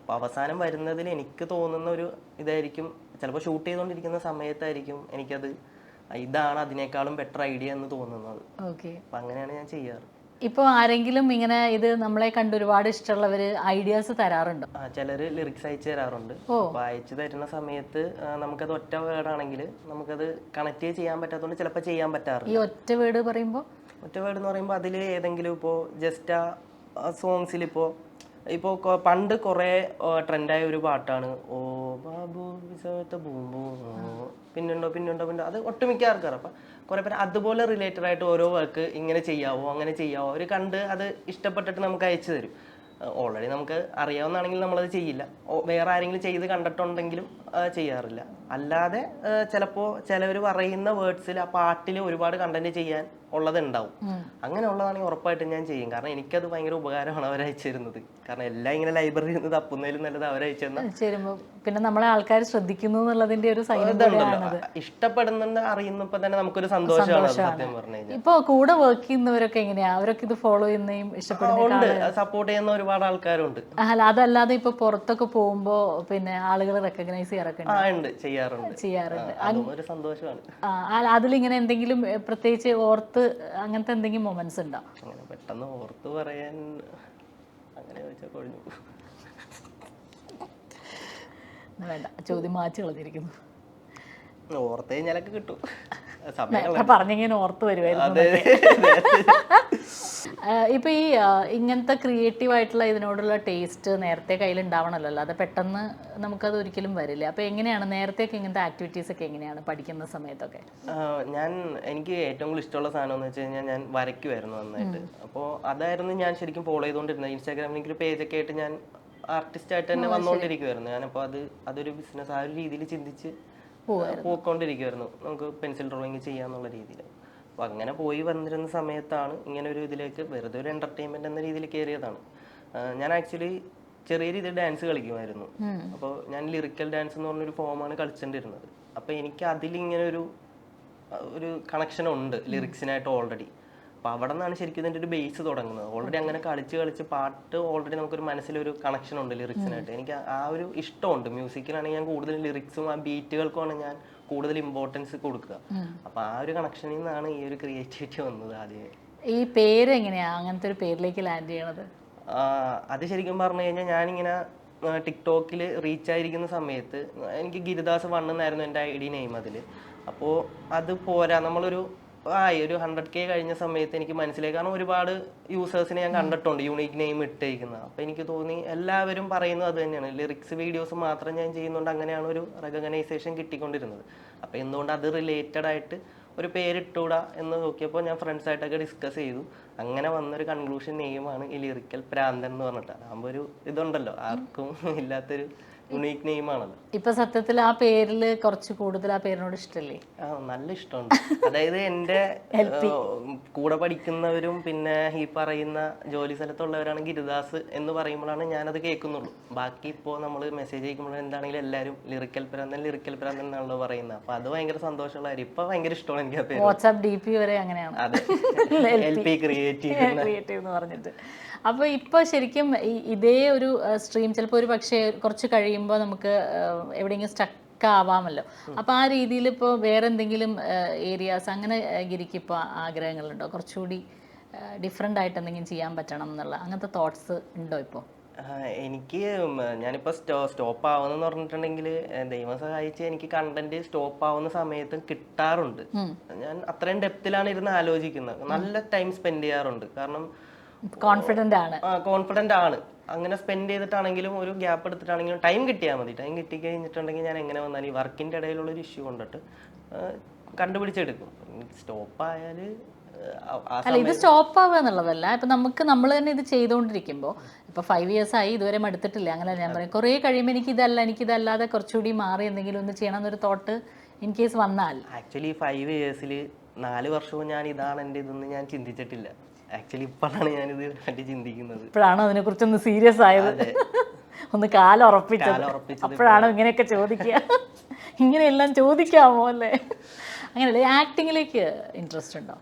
അപ്പോൾ അവസാനം വരുന്നതിൽ എനിക്ക് തോന്നുന്ന ഒരു ഇതായിരിക്കും. ചിലപ്പോൾ ഷൂട്ട് ചെയ്തുകൊണ്ടിരിക്കുന്ന സമയത്തായിരിക്കും എനിക്കത് ഇതാണ് അതിനേക്കാളും ബെറ്റർ ഐഡിയ എന്ന് തോന്നുന്നത്. ഓക്കെ അപ്പം അങ്ങനെയാണ് ഞാൻ ചെയ്യാറ്. ഇപ്പോൾ ആരെങ്കിലും ഇങ്ങനെ ഇത് നമ്മളെ കണ്ട് ഒരുപാട് ഇഷ്ടമുള്ളവർ ഐഡിയാസ് തരാറുണ്ടോ? ആ ചിലര് ലിറിക്സ് അയച്ചു തരാറുണ്ട്. അപ്പോൾ അയച്ചു തരുന്ന സമയത്ത് ആ, നമുക്കത് ഒറ്റ വേർഡാണെങ്കിൽ നമുക്കത് കണക്ട് ചെയ്യാൻ പറ്റാത്തതുകൊണ്ട് ചിലപ്പോൾ ചെയ്യാൻ പറ്റാറില്ല. ഈ ഒറ്റ വേർഡ് പറയുമ്പോൾ ഒറ്റ വേർഡ് എന്ന് പറയുമ്പോൾ അതിൽ ഏതെങ്കിലും ഇപ്പോൾ ജസ്റ്റ് ആ സോങ്സിൽ ഇപ്പോൾ ഇപ്പോൾ പണ്ട് കുറേ ട്രെൻഡായ ഒരു പാട്ടാണ്. ഓ ബാബു വിസവത്തെ ബൂമ്പു പിന്നുണ്ടോ പിന്നുണ്ടോ പിന്നെ അത് ഒട്ടുമിക്ക ആൾക്കാർ അപ്പം കുറേ പേര് അതുപോലെ റിലേറ്റഡ് ആയിട്ട് ഓരോ വർക്ക് ഇങ്ങനെ ചെയ്യാവോ അങ്ങനെ ചെയ്യാവോ അവർ കണ്ട് അത് ഇഷ്ടപ്പെട്ടിട്ട് നമുക്ക് അയച്ചു തരും. ഓൾറെഡി നമുക്ക് അറിയാവുന്നതാണെങ്കിൽ നമ്മളത് ചെയ്യില്ല. വേറെ ആരെങ്കിലും ചെയ്ത് കണ്ടിട്ടുണ്ടെങ്കിലും ചെയ്യാറില്ല. അല്ലാതെ ചിലപ്പോൾ ചിലവർ പറയുന്ന വേർഡ്സിൽ ആ പാട്ടിൽ ഒരുപാട് കണ്ടന്റ് ചെയ്യാൻ ഉള്ളത് ഉണ്ടാവും അങ്ങനെ ഉള്ളതാണെങ്കിൽ ഉറപ്പായിട്ടും ഞാൻ ചെയ്യും. കാരണം എനിക്കത് ഭയങ്കര ഉപകാരമാണ് അവരയച്ചിരുന്നത് കാരണം എല്ലാം ഇങ്ങനെ ലൈബ്രറിയിൽ നിന്ന് തപ്പുന്നതിലും നല്ലത് അവരയച്ചു പിന്നെ നമ്മളെ ആൾക്കാർ ശ്രദ്ധിക്കുന്നു എന്നുള്ളതിന്റെ ഒരു ഇഷ്ടപ്പെടുന്നുണ്ട് അറിയുന്നപ്പോ തന്നെ നമുക്കൊരു സന്തോഷമാണ് സത്യം പറഞ്ഞു ഇപ്പൊ കൂടെ വർക്ക് ചെയ്യുന്നവരൊക്കെ എങ്ങനെയാ? അവരൊക്കെ ഇത് ഫോളോ ചെയ്യുന്നതും ഇഷ്ടപ്പെടുന്നണ്ട് സപ്പോർട്ട് ചെയ്യുന്ന ഒരുപാട് ആൾക്കാരുണ്ട്. അല്ല അതല്ലാതെ ഇപ്പൊ പുറത്തൊക്കെ പോകുമ്പോ പിന്നെ ആളുകൾ റെക്കഗ്നൈസ് ചെയ്യാറൊക്കെ ചെയ്യാറുണ്ട്. ചെയ്യാറുണ്ട്. ഒരു സന്തോഷമാണ്. അതിലിങ്ങനെ എന്തെങ്കിലും പ്രത്യേകിച്ച് ഓർത്ത് അങ്ങനത്തെ എന്തെങ്കിലും മൊമെന്റ്സ് ഉണ്ടോ? പെട്ടെന്ന് ഓർത്ത് പറയാൻ അങ്ങനെ ചോദിച്ചാൽ കൊഴിഞ്ഞു വേണ്ട ചോദ്യം മാറ്റി കളഞ്ഞിരിക്കുന്നു ഓർത്ത് കഴിഞ്ഞാലൊക്കെ കിട്ടും. പറഞ്ഞിങ്ങനെ ഓർത്ത് വരുമായിരുന്നു ഇപ്പൊ ഈ ഇങ്ങനത്തെ ക്രിയേറ്റീവ് ആയിട്ടുള്ള ഇതിനോടുള്ള ടേസ്റ്റ് നേരത്തെ കയ്യിൽ ഉണ്ടാവണമല്ലോ അത് പെട്ടെന്ന് നമുക്കത് ഒരിക്കലും വരില്ല. അപ്പൊ എങ്ങനെയാണ് നേരത്തെയൊക്കെ ഇങ്ങനത്തെ ആക്ടിവിറ്റീസ് ഒക്കെ എങ്ങനെയാണ് പഠിക്കുന്ന സമയത്തൊക്കെ? ഞാൻ എനിക്ക് ഏറ്റവും കൂടുതൽ ഇഷ്ടമുള്ള സാധനം എന്ന് വെച്ച് കഴിഞ്ഞാൽ ഞാൻ വരയ്ക്കുമായിരുന്നു നന്നായിട്ട്. അപ്പോൾ അതായിരുന്നു ഞാൻ ശരിക്കും ഫോളോ ചെയ്തുകൊണ്ടിരുന്നത്. ഇൻസ്റ്റാഗ്രാമിൽ എനിക്കൊരു പേജൊക്കെ ആയിട്ട് ഞാൻ ആർട്ടിസ്റ്റ് ആയിട്ട് തന്നെ വന്നോണ്ടിരിക്കുവായിരുന്നു ഞാനപ്പോൾ അത് അതൊരു ബിസിനസ് ആ ഒരു രീതിയിൽ ചിന്തിച്ച് പോയിക്കൊണ്ടിരിക്കുവായിരുന്നു നമുക്ക് പെൻസിൽ ഡ്രോയിങ് ചെയ്യാന്നുള്ള രീതിയിൽ. അപ്പോൾ അങ്ങനെ പോയി വന്നിരുന്ന സമയത്താണ് ഇങ്ങനെ ഒരു ഇതിലേക്ക് വെറുതെ ഒരു എന്റർടൈൻമെന്റ് എന്ന രീതിയിൽ കയറിയതാണ്. ഞാൻ ആക്ച്വലി ചെറിയ രീതിയിൽ ഡാൻസ് കളിക്കുമായിരുന്നു. അപ്പോൾ ഞാൻ ലിറിക്കൽ ഡാൻസ് എന്ന് പറഞ്ഞൊരു ഫോമാണ് കളിച്ചിട്ടുണ്ടിരുന്നത് അപ്പോൾ എനിക്ക് അതിലിങ്ങനെ ഒരു ഒരു കണക്ഷൻ ഉണ്ട് ലിറിക്സിനായിട്ട് ഓൾറെഡി അപ്പോൾ അവിടെ നിന്നാണ് ശരിക്കും ഇതിന്റെ ഒരു ബേസ് തുടങ്ങുന്നത്. ഓൾറെഡി അങ്ങനെ കളിച്ച് കളിച്ച് പാട്ട് ഓൾറെഡി നമുക്കൊരു മനസ്സിലൊരു കണക്ഷൻ ഉണ്ട് ലിറിക്സിനായിട്ട് എനിക്ക് ആ- ഒരു ഇഷ്ടമുണ്ട്. മ്യൂസിക്കിലാണെങ്കിൽ ഞാൻ കൂടുതൽ ലിറിക്സും ആ ബീറ്റുകൾക്കുമാണ് ഞാൻ കൂടുതൽ ഇമ്പോർട്ടൻസ് കൊടുക്കുക. അപ്പൊ ആ ഒരു കണക്ഷനിൽ നിന്നാണ് ഈ ഒരു ക്രിയേറ്റിവിറ്റി വന്നത് ആദ്യമേ. ഈ പേര് എങ്ങനെയാ? അങ്ങനത്തെ ഒരു പേരിലേക്ക് ലാൻഡ് ചെയ്യണത്? അത് ശരിക്കും പറഞ്ഞു കഴിഞ്ഞാൽ ഞാനിങ്ങനെ ടിക്ടോക്കിൽ റീച്ച് ആയിരിക്കുന്ന സമയത്ത് എനിക്ക് ഗിരിദാസ് വണ്ണെന്നായിരുന്നു എന്റെ ഐ ഡി നെയിം അതിൽ അപ്പോൾ അത് പോരാ. നമ്മളൊരു ആയി. ഒരു ഹൺഡ്രഡ് കെ കഴിഞ്ഞ സമയത്ത് എനിക്ക് മനസ്സിലായി. കാരണം ഒരുപാട് യൂസേഴ്സിനെ ഞാൻ കണ്ടിട്ടുണ്ട് യൂണീക്ക് നെയിം ഇട്ടേക്കുന്നത് അപ്പോൾ എനിക്ക് തോന്നി എല്ലാവരും പറയുന്നത് അത് തന്നെയാണ്. ലിറിക്സ് വീഡിയോസ് മാത്രം ഞാൻ ചെയ്യുന്നുണ്ട് അങ്ങനെയാണ് ഒരു റെക്കഗ്നൈസേഷൻ കിട്ടിക്കൊണ്ടിരുന്നത്. അപ്പോൾ എന്തുകൊണ്ട് അത് റിലേറ്റഡ് ആയിട്ട് ഒരു പേരിട്ടൂടാ എന്ന് നോക്കിയപ്പോൾ ഞാൻ ഫ്രണ്ട്സ് ആയിട്ടൊക്കെ ഡിസ്കസ് ചെയ്തു. അങ്ങനെ വന്നൊരു കൺക്ലൂഷൻ നെയിമാണ് ഈ ലിറിക്കൽ പ്രാന്തൻ എന്ന് പറഞ്ഞിട്ട്. അതാകുമ്പോൾ ഒരു ഇതുണ്ടല്ലോ ആർക്കും ഇല്ലാത്തൊരു യുണീക്ക് നെയിമാണല്ലോ ഇപ്പൊ സത്യത്തിൽ ആ പേരിൽ കുറച്ച് കൂടുതൽ ആ പേരിനോട് ഇഷ്ടല്ലേ? ആ നല്ല ഇഷ്ടമുണ്ട്. അതായത് എന്റെ കൂടെ പഠിക്കുന്നവരും പിന്നെ ഈ പറയുന്ന ജോലി സ്ഥലത്തുള്ളവരാണ് ഗിരിദാസ് എന്ന് പറയുമ്പോഴാണ് ഞാനത് കേൾക്കുന്നുള്ളൂ. ബാക്കി ഇപ്പോ നമ്മൾ മെസ്സേജ് അയക്കുമ്പോൾ എന്താണെങ്കിലും എല്ലാരും ലിറിക്കൽ പ്രാന്തൻ ലിറിക്കൽ പ്രാന്തൻ എന്നാണല്ലോ പറയുന്നത്. അപ്പൊ അത് ഭയങ്കര സന്തോഷമുള്ള കാര്യം. ഇപ്പൊ ഭയങ്കര ഇഷ്ടമാണ് എനിക്ക് ആ പേര്. വാട്സ്ആപ്പ് ഡി പി വരെ അങ്ങനെയാണ്. അതെ. എൽ പി ക്രിയേറ്റീവ് ക്രിയേറ്റീവ് എന്ന് പറഞ്ഞിട്ട്. അപ്പോൾ ഇപ്പോൾ ശരിക്കും ഇതേ ഒരു സ്ട്രീം ചിലപ്പോൾ ഒരു പക്ഷേ കുറച്ച് കഴിയുമ്പോൾ നമുക്ക് എവിടെയെങ്കിലും സ്റ്റക്ക് ആവാമല്ലോ. അപ്പോൾ ആ രീതിയിൽ ഇപ്പോൾ വേറെ എന്തെങ്കിലും ഏരിയാസ് അങ്ങനെ ഗിരിക്ക് ഇപ്പോൾ ആഗ്രഹങ്ങളുണ്ടോ? കുറച്ചുകൂടി ഡിഫറെന്റ് ആയിട്ട് എന്തെങ്കിലും ചെയ്യാൻ പറ്റണം എന്നുള്ള അങ്ങനത്തെ തോട്ട്സ് ഉണ്ടോ ഇപ്പോൾ എനിക്ക് ഞാനിപ്പോൾ ഞാനിപ്പോ സ്റ്റോ സ്റ്റോപ്പ് ആവുന്നെന്ന് പറഞ്ഞിട്ടുണ്ടെങ്കിൽ ദൈവം സഹായിച്ച് എനിക്ക് കണ്ടന്റ് സ്റ്റോപ്പ് ആവുന്ന സമയത്തും കിട്ടാറുണ്ട്. ഞാൻ അത്രയും ഡെപ്തിലാണ് ഇരുന്ന് ആലോചിക്കുന്നത്. നല്ല ടൈം സ്പെൻഡ് ചെയ്യാറുണ്ട്. കാരണം കോൺഫിഡന്റ് ആണ്. കോൺഫിഡന്റ് ആണ്. അങ്ങനെ സ്പെൻഡ് ചെയ്തിട്ടാണെങ്കിലും ഒരു ഗ്യാപ്പ് എടുത്തിട്ടാണെങ്കിലും ടൈം കിട്ടിയാൽ മതി. ടൈം കിട്ടി കഴിഞ്ഞിട്ടുണ്ടെങ്കിൽ ഞാൻ എങ്ങനെ വന്നാൽ ഈ വർക്കിന്റെ ഇടയിലുള്ള ഒരു ഇഷ്യൂ കൊണ്ടിട്ട് കണ്ടുപിടിച്ചെടുക്കും. സ്റ്റോപ്പ് ആയാൽ അല്ല ഇത് സ്റ്റോപ്പ് ആവുക എന്നുള്ളതല്ല. ഇപ്പൊ നമുക്ക് നമ്മൾ തന്നെ ഇത് ചെയ്തുകൊണ്ടിരിക്കുമ്പോൾ ഇപ്പൊ ഫൈവ് ഇയേഴ്സ് ആയി ഇതുവരെ മടുത്തിട്ടില്ല. അങ്ങനെ ഞാൻ പറയും കുറേ കഴിയുമ്പോൾ എനിക്ക് ഇതല്ല എനിക്ക് ഇതല്ലാതെ കുറച്ചുകൂടി മാറി എന്തെങ്കിലും ഒന്ന് ചെയ്യണം എന്നൊരു തോട്ട് ഇൻ കേസ് വന്നാൽ ആക്ച്വലി ഫൈവ് ഇയേഴ്സിൽ നാല് വർഷവും ഞാൻ ഇതാണ് എന്റെ ഇതെന്ന് ഞാൻ ചിന്തിച്ചിട്ടില്ല. ആക്ച്വലി ഇപ്പോഴാണ് ഞാനിത് പറ്റി ചിന്തിക്കുന്നത്. ഇപ്പോഴാണോ അതിനെക്കുറിച്ചൊന്ന് സീരിയസ് ആയത്? ഒന്ന് കാലുറപ്പിച്ചത്. അപ്പോഴാണോ ഇങ്ങനെയൊക്കെ ചോദിക്കുക? ഇങ്ങനെയെല്ലാം ചോദിക്കാമോ അല്ലേ? അങ്ങനെയല്ലേ ആക്ടിങ്ങിലേക്ക് ഇൻട്രസ്റ്റ് ഉണ്ടോ?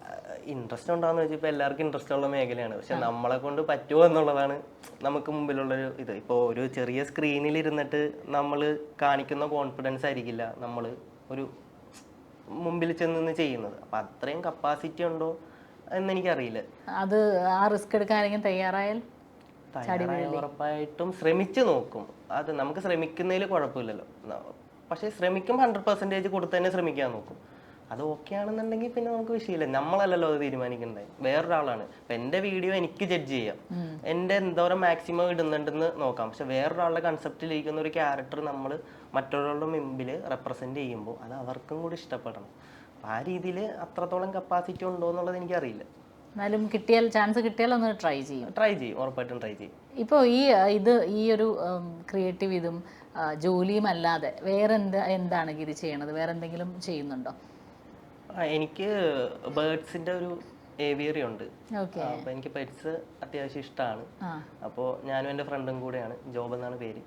ഇൻട്രസ്റ്റ് ഉണ്ടാകുന്ന വെച്ചാൽ ഇപ്പോൾ എല്ലാവർക്കും ഇൻട്രസ്റ്റ് ഉള്ള മേഖലയാണ്. പക്ഷെ നമ്മളെ കൊണ്ട് പറ്റുമോ എന്നുള്ളതാണ് നമുക്ക് മുമ്പിലുള്ളൊരു ഇത്. ഇപ്പോൾ ഒരു ചെറിയ സ്ക്രീനിൽ ഇരുന്നിട്ട് നമ്മൾ കാണിക്കുന്ന കോൺഫിഡൻസ് ആയിരിക്കില്ല നമ്മൾ ഒരു മുമ്പിൽ ചെന്ന് ചെയ്യുന്നത്. അപ്പം അത്രയും കപ്പാസിറ്റി ഉണ്ടോ? എന്ന് എനിക്കറിയില്ല അത് ആ റിസ്ക് എടുക്കാൻ ആരെങ്കിലും തയ്യാറായാൽ തയ്യാറായ ഉറപ്പായിട്ടും ശ്രമിച്ചു നോക്കും. അത് നമുക്ക് ശ്രമിക്കുന്നതിൽ കുഴപ്പമില്ലല്ലോ. പക്ഷെ ശ്രമിക്കും ഹൺഡ്രഡ് പെർസെന്റേജ് കൊടുത്ത് തന്നെ ശ്രമിക്കാൻ നോക്കും. അത് ഓക്കെ ആണെന്നുണ്ടെങ്കിൽ പിന്നെ നമുക്ക് വിഷയമില്ല. നമ്മളല്ലല്ലോ അത് തീരുമാനിക്കണ്ടേ വേറൊരാളാണ്. ഇപ്പം എന്റെ വീഡിയോ എനിക്ക് ജഡ്ജ് ചെയ്യാം. എന്റെ എന്തോരം മാക്സിമം ഇടുന്നുണ്ടെന്ന് നോക്കാം. പക്ഷെ വേറൊരാളുടെ കൺസെപ്റ്റിലിരിക്കുന്ന ഒരു ക്യാരക്ടർ നമ്മൾ മറ്റൊരാളുടെ മുമ്പിൽ റെപ്രസെന്റ് ചെയ്യുമ്പോൾ അത് അവർക്കും കൂടി ഇഷ്ടപ്പെടണം. ആ രീതിയിൽ അത്രത്തോളം കപ്പാസിറ്റി ഉണ്ടോ എന്നുള്ളത് എനിക്കറിയില്ല. എന്നാലും കിട്ടിയാൽ ചാൻസ് കിട്ടിയാൽ ഒന്ന് ട്രൈ ചെയ്യും. ട്രൈ ചെയ്യും ഉറപ്പായിട്ടും ട്രൈ ചെയ്യും. ഇപ്പോൾ ഈ ഇത് ഈ ഒരു ക്രിയേറ്റീവ് ഇതും ജോലിയും അല്ലാതെ വേറെ എന്ത് എന്താണ് ഗിരി ചെയ്യണത്? വേറെ എന്തെങ്കിലും ചെയ്യുന്നുണ്ടോ? എനിക്ക് ബേർഡ്സിന്റെ ഒരു ഏവിയറി ഉണ്ട്. അപ്പൊ എനിക്ക് പെറ്റ്സ് അത്യാവശ്യം ഇഷ്ടമാണ് അപ്പോൾ ഞാനും എന്റെ ഫ്രണ്ടും കൂടെയാണ് ജോബ് എന്നാണ് പേര്.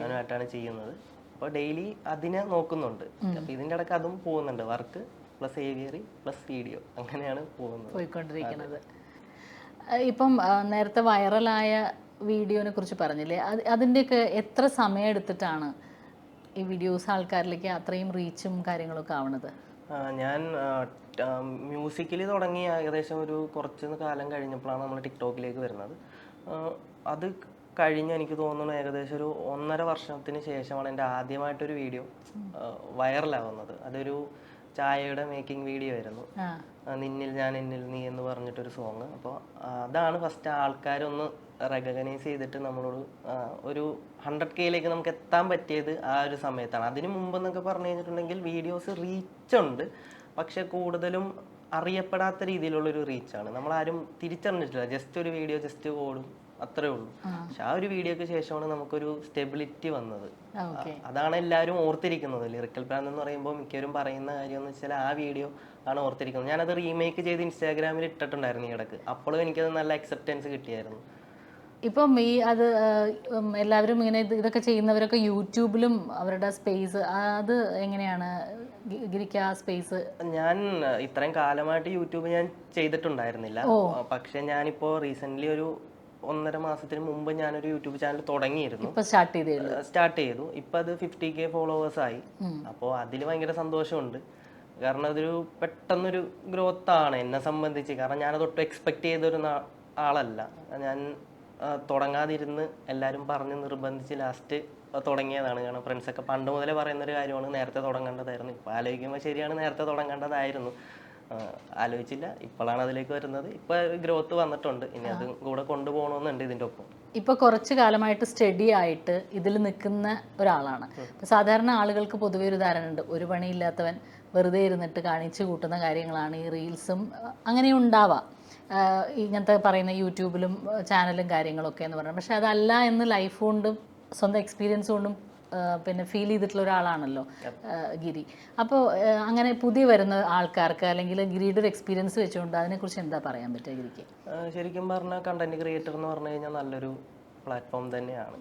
ഞാനുമായിട്ടാണ് ചെയ്യുന്നത്. അപ്പോൾ ഡെയിലി അതിനെ നോക്കുന്നുണ്ട്. അപ്പോൾ ഇതിന്റെ ഇടയ്ക്ക് അതും പോകുന്നുണ്ട്. Work plus aviary plus video അങ്ങനെയാണ് പോകുന്നത്. പോയിക്കൊണ്ടിരിക്കുന്നത്. ഇപ്പം നേരത്തെ വൈറലായ വീഡിയോനെ കുറിച്ച് പറഞ്ഞില്ലേ? അത് അതിന്റെയൊക്കെ എത്ര സമയം എടുത്തിട്ടാണ് ഈ വീഡിയോസ് ആൾക്കാരിലേക്ക് അത്രയും റീച്ചും കാര്യങ്ങളൊക്കെ ആവണത്? ഞാൻ മ്യൂസിക്കിൽ തുടങ്ങി ഏകദേശം ഒരു കുറച്ച് കാലം കഴിഞ്ഞപ്പോഴാണ് നമ്മൾ ടിക്ടോക്കിലേക്ക് വരുന്നത്. അത് കഴിഞ്ഞ് എനിക്ക് തോന്നുന്നു ഏകദേശം ഒരു ഒന്നര വർഷത്തിന് ശേഷമാണ് എന്റെ ആദ്യമായിട്ടൊരു വീഡിയോ വൈറലാവുന്നത്. അതൊരു ചായയുടെ മേക്കിംഗ് വീഡിയോ ആയിരുന്നു. നിന്നിൽ ഞാൻ എന്നിൽ നീ എന്ന് പറഞ്ഞിട്ടൊരു സോങ് അപ്പോൾ അതാണ് ഫസ്റ്റ് ആൾക്കാരൊന്ന് റെക്കഗ്നൈസ് ചെയ്തിട്ട് നമ്മളോട് ഒരു ഹൺഡ്രഡ് കെയിലേക്ക് നമുക്ക് എത്താൻ പറ്റിയത് ആ ഒരു സമയത്താണ്. അതിന് മുമ്പ് എന്നൊക്കെ പറഞ്ഞു കഴിഞ്ഞിട്ടുണ്ടെങ്കിൽ വീഡിയോസ് റീച്ച് ഉണ്ട്. പക്ഷെ കൂടുതലും അറിയപ്പെടാത്ത രീതിയിലുള്ളൊരു റീച്ചാണ് നമ്മളാരും തിരിച്ചറിഞ്ഞിട്ടില്ല. ജസ്റ്റ് ഒരു വീഡിയോ ജസ്റ്റ് ഓടും അത്രേ ഉള്ളൂ. പക്ഷെ ആ ഒരു വീഡിയോക്ക് ശേഷമാണ് നമുക്കൊരു സ്റ്റെബിലിറ്റി വന്നത്. അതാണ് എല്ലാവരും ഓർത്തിരിക്കുന്നത്. ലിറിക്കൽ പ്രാന്ത് എന്ന് പറയുമ്പോൾ മിക്കവരും പറയുന്ന കാര്യം എന്ന് വെച്ചാൽ ആ വീഡിയോ ആണ് ഓർത്തിരിക്കുന്നത്. ഞാനത് റീമേക്ക് ചെയ്ത് ഇൻസ്റ്റാഗ്രാമിൽ ഇട്ടിട്ടുണ്ടായിരുന്നു ഈ ഇടയ്ക്ക്. അപ്പോഴും എനിക്കത് നല്ല അക്സെപ്റ്റൻസ് കിട്ടിയായിരുന്നു. ഇപ്പം ഈ അത് എല്ലാവരും ഇങ്ങനെ ഇതൊക്കെ ചെയ്യുന്നവരൊക്കെ യൂട്യൂബിലും അവരുടെ സ്പേസ് അത് എങ്ങനെയാണ്? ഗിരിക്ക് ആ സ്പേസ് ഞാൻ ഇത്രയും കാലമായിട്ട് യൂട്യൂബ് ഞാൻ ചെയ്തിട്ടുണ്ടായിരുന്നില്ല. പക്ഷെ ഞാനിപ്പോ റീസെന്റ് ഒരു ഒന്നര മാസത്തിന് മുമ്പ് ഞാനൊരു യൂട്യൂബ് ചാനൽ തുടങ്ങിയിരുന്നു. ഇപ്പൊ സ്റ്റാർട്ട് ചെയ്തേ സ്റ്റാർട്ട് ചെയ്തു. ഇപ്പം അത് ഫിഫ്റ്റി കെ ഫോളോവേഴ്സ് ആയി. അപ്പോ അതിൽ ഭയങ്കര സന്തോഷമുണ്ട്. കാരണം അതൊരു പെട്ടെന്നൊരു ഗ്രോത്ത് ആണ് എന്നെ സംബന്ധിച്ച്. കാരണം ഞാനത് ഒട്ടും എക്സ്പെക്ട് ചെയ്തൊരു ആളല്ല. ഞാൻ തുടങ്ങാതിരുന്ന് എല്ലാവരും പറഞ്ഞ് നിർബന്ധിച്ച് ലാസ്റ്റ് തുടങ്ങിയതാണ്. കാരണം ഫ്രണ്ട്സൊക്കെ പണ്ട് മുതലേ പറയുന്നൊരു കാര്യമാണ് നേരത്തെ തുടങ്ങേണ്ടതായിരുന്നു. ഇപ്പോൾ ആലോചിക്കുമ്പോൾ ശരിയാണ് നേരത്തെ തുടങ്ങേണ്ടതായിരുന്നു. ആലോചിച്ചില്ല. ഇപ്പോഴാണ് അതിലേക്ക് വരുന്നത്. ഇപ്പൊ ഗ്രോത്ത് വന്നിട്ടുണ്ട്. ഇനി അതും കൂടെ കൊണ്ടുപോകണമെന്നുണ്ട് ഇതിന്റെ ഒപ്പം. ഇപ്പൊ കുറച്ച് കാലമായിട്ട് സ്റ്റഡി ആയിട്ട് ഇതിൽ നിൽക്കുന്ന ഒരാളാണ്. സാധാരണ ആളുകൾക്ക് പൊതുവേ ഒരു ധാരണ ഉണ്ട്. ഒരു പണിയില്ലാത്തവൻ വെറുതെ ഇരുന്നിട്ട് കാണിച്ചു കൂട്ടുന്ന കാര്യങ്ങളാണ് ഈ റീൽസും അങ്ങനെ ഉണ്ടാവാം. ഇങ്ങനത്തെ പറയുന്ന യൂട്യൂബിലും ചാനലും കാര്യങ്ങളൊക്കെ എന്ന് പറയുന്നത് പക്ഷെ അതല്ല എന്ന് ലൈഫ് കൊണ്ടും സ്വന്തം എക്സ്പീരിയൻസ് കൊണ്ടും പിന്നെ ഫീൽ ചെയ്തിട്ടുള്ള ഒരാളാണല്ലോ ഗിരി. അപ്പോൾ അങ്ങനെ പുതിയ വരുന്ന ആൾക്കാർക്ക് അല്ലെങ്കിൽ ഗിരിയുടെ ഒരു എക്സ്പീരിയൻസ് വെച്ചുകൊണ്ട് അതിനെക്കുറിച്ച് എന്താ പറയാൻ പറ്റുക ഗിരിക്ക്? ശരിക്കും പറഞ്ഞാൽ കണ്ടന്റ് ക്രിയേറ്റർ എന്ന് പറഞ്ഞു കഴിഞ്ഞാൽ നല്ലൊരു പ്ലാറ്റ്ഫോം തന്നെയാണ്.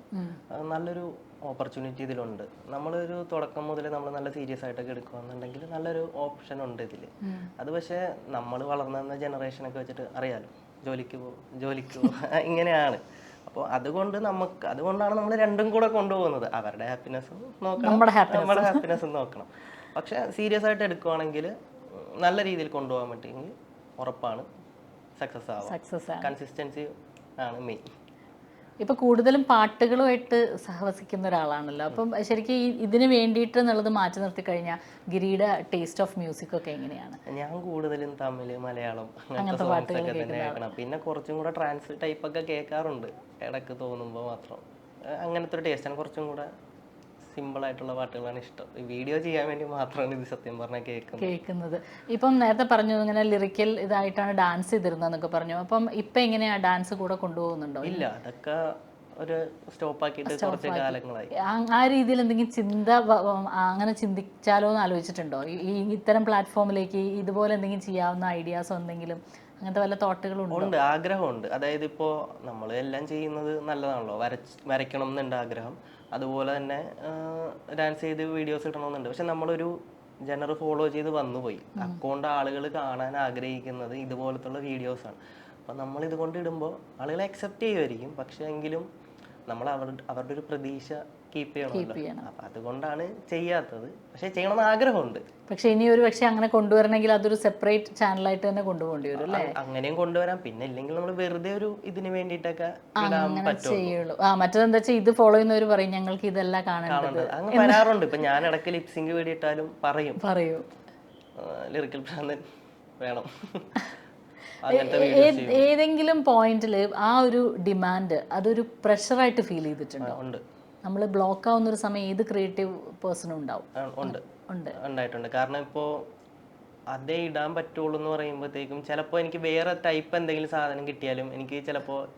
നല്ലൊരു ഓപ്പർച്യൂണിറ്റി ഇതിലുണ്ട്. നമ്മളൊരു തുടക്കം മുതൽ നമ്മൾ നല്ല സീരിയസ് ആയിട്ടൊക്കെ എടുക്കുകയാണെന്നുണ്ടെങ്കിൽ നല്ലൊരു ഓപ്ഷൻ ഉണ്ട് ഇതിൽ അത് പക്ഷേ നമ്മൾ വളർന്നു വന്ന ജനറേഷനൊക്കെ വെച്ചിട്ട് അറിയാലോ ജോലിക്ക് പോകും ജോലിക്ക് പോകും ഇങ്ങനെയാണ്. അപ്പോൾ അതുകൊണ്ട് നമുക്ക് അതുകൊണ്ടാണ് നമ്മൾ രണ്ടും കൂടെ കൊണ്ടുപോകുന്നത്. അവരുടെ ഹാപ്പിനെസ്സും നോക്കണം. നമ്മുടെ. ഹാപ്പിനെസ്സും നോക്കണം. പക്ഷെ സീരിയസ് ആയിട്ട് എടുക്കുവാണെങ്കിൽ നല്ല രീതിയിൽ കൊണ്ടുപോകാൻ പറ്റുമെങ്കിൽ ഉറപ്പാണ്. സക്സസ് ആവുക സക്സസ് കൺസിസ്റ്റൻസി ആണ് മെയിൻ ഇപ്പൊ കൂടുതലും പാട്ടുകളുമായിട്ട് സഹവസിക്കുന്ന ഒരാളാണല്ലോ. അപ്പം ശരിക്കും ഈ ഇതിന് വേണ്ടിയിട്ട് എന്നുള്ളത് മാറ്റി നിർത്തി കഴിഞ്ഞാൽ ഗിരിയുടെ ടേസ്റ്റ് ഓഫ് മ്യൂസിക് ഒക്കെ എങ്ങനെയാണ്? ഞാൻ കൂടുതലും തമിഴ് മലയാളം അങ്ങനത്തെ പാട്ടുകൾ കേൾക്കണം. പിന്നെ കുറച്ചും കൂടെ ട്രാൻസ് ടൈപ്പ് ഒക്കെ കേൾക്കാറുണ്ട്. ഇടയ്ക്ക് തോന്നുമ്പോൾ മാത്രം. അങ്ങനത്തെ ഒരു ടേസ്റ്റാണ് കുറച്ചും കൂടെ സിമ്പിൾ ആയിട്ടുള്ള പാട്ടുകളാണ് ഇഷ്ടം. വീഡിയോ ചെയ്യാൻ വേണ്ടി മാത്രമാണ് ഇത് സത്യം പറഞ്ഞാൽ കേൾക്കുന്നത്. കേൾക്കുന്നത്. ഇപ്പം നേരത്തെ പറഞ്ഞു ഇങ്ങനെ ലിറിക്കൽ ഇതായിട്ടാണ് ഡാൻസ് ചെയ്തിരുന്നതെന്നൊക്കെ പറഞ്ഞു. അപ്പം ഇപ്പം എങ്ങനെയാ ഡാൻസ് കൂടെ കൊണ്ടുപോകുന്നുണ്ടോ? ഇല്ല അതൊക്കെ ഒരു സ്റ്റോപ്പ് ആക്കിയിട്ട് കുറച്ച് കാലങ്ങളായി. ആ- രീതിയിൽ എന്തെങ്കിലും ചിന്ത അങ്ങനെ ചിന്തിച്ചാലോ എന്ന് ആലോചിച്ചിട്ടുണ്ടോ? ഈ ഇത്തരം പ്ലാറ്റ്ഫോമിലേക്ക് ഇതുപോലെ എന്തെങ്കിലും ചെയ്യാവുന്ന ഐഡിയാസ് എന്തെങ്കിലും അങ്ങനത്തെ വല്ല തോട്ടുകളും ഉണ്ടോ? ഉണ്ട് ആഗ്രഹമുണ്ട്. അതായത് ഇപ്പോൾ നമ്മൾ എല്ലാം ചെയ്യുന്നത് നല്ലതാണല്ലോ. വരച്ച് വരയ്ക്കണം എന്നുണ്ട് ആഗ്രഹം. അതുപോലെ തന്നെ ഡാൻസ് ചെയ്ത് വീഡിയോസ് ഇടണമെന്നുണ്ട്. പക്ഷെ നമ്മളൊരു ജനർ ഫോളോ ചെയ്ത് വന്നുപോയി. അക്കൗണ്ട് ആളുകൾ കാണാൻ ആഗ്രഹിക്കുന്നത് ഇതുപോലത്തുള്ള വീഡിയോസാണ് അപ്പം നമ്മൾ ഇതുകൊണ്ട് ഇടുമ്പോൾ ആളുകൾ അക്സെപ്റ്റ് ചെയ്യുമായിരിക്കും പക്ഷെ എങ്കിലും നമ്മൾ അവരുടെ അവരുടെ ഒരു പ്രതീക്ഷ കീപ്പ് ചെയ്യണം. അപ്പൊ അതുകൊണ്ടാണ് ചെയ്യാത്തത്. പക്ഷെ ചെയ്യണമെന്ന് ആഗ്രഹമുണ്ട്. പക്ഷെ ഇനി ഒരു പക്ഷെ അങ്ങനെ കൊണ്ടുവരണമെങ്കിൽ അതൊരു സെപ്പറേറ്റ് ചാനലായിട്ട് തന്നെ കൊണ്ടുപോകേണ്ടി വരും അല്ലേ? അങ്ങനെയും കൊണ്ടുവരാം. പിന്നെ ഇല്ലെങ്കിൽ നമ്മൾ വെറുതെ ഒരു ഇതിന് വേണ്ടിയിട്ടൊക്കെ പറ്റും ചെയ്യുള്ളൂ. ആ മറ്റേതെന്താ വെച്ചാൽ ഇത് ഫോളോ ചെയ്യുന്നവർ പറയും ഞങ്ങൾക്ക് ഇതെല്ലാം കാണേണ്ടത്. വരാറുണ്ട്. ഇപ്പൊ ഞാൻ ഇടയ്ക്ക് ലിപ്സിംഗ് വേണ്ടിട്ടാലും പറയും. പറയൂ. ലിറിക്കൽ ഭ്രാന്തൻ വേണം. ഏതെങ്കിലും പോയിന്റിൽ ആ ഒരു ഡിമാൻഡ് അതൊരു പ്രഷറായിട്ട് ഫീൽ ചെയ്തിട്ടുണ്ടോ? ഉണ്ട്. നമ്മൾ ബ്ലോക്ക് ആവുന്ന ഒരു സമയം ഏത് ക്രിയേറ്റീവ് പേഴ്സണും ഉണ്ടാവും. ഉണ്ട്. ഉണ്ട്. ഉണ്ടായിട്ടുണ്ട്. കാരണം ഇപ്പോൾ അതേ ഇടാൻ പറ്റുള്ളൂ എന്ന് പറയുമ്പോഴത്തേക്കും ചിലപ്പോൾ എനിക്ക് വേറെ ടൈപ്പ് എന്തെങ്കിലും സാധനം കിട്ടിയാലും എനിക്ക് ചിലപ്പോൾ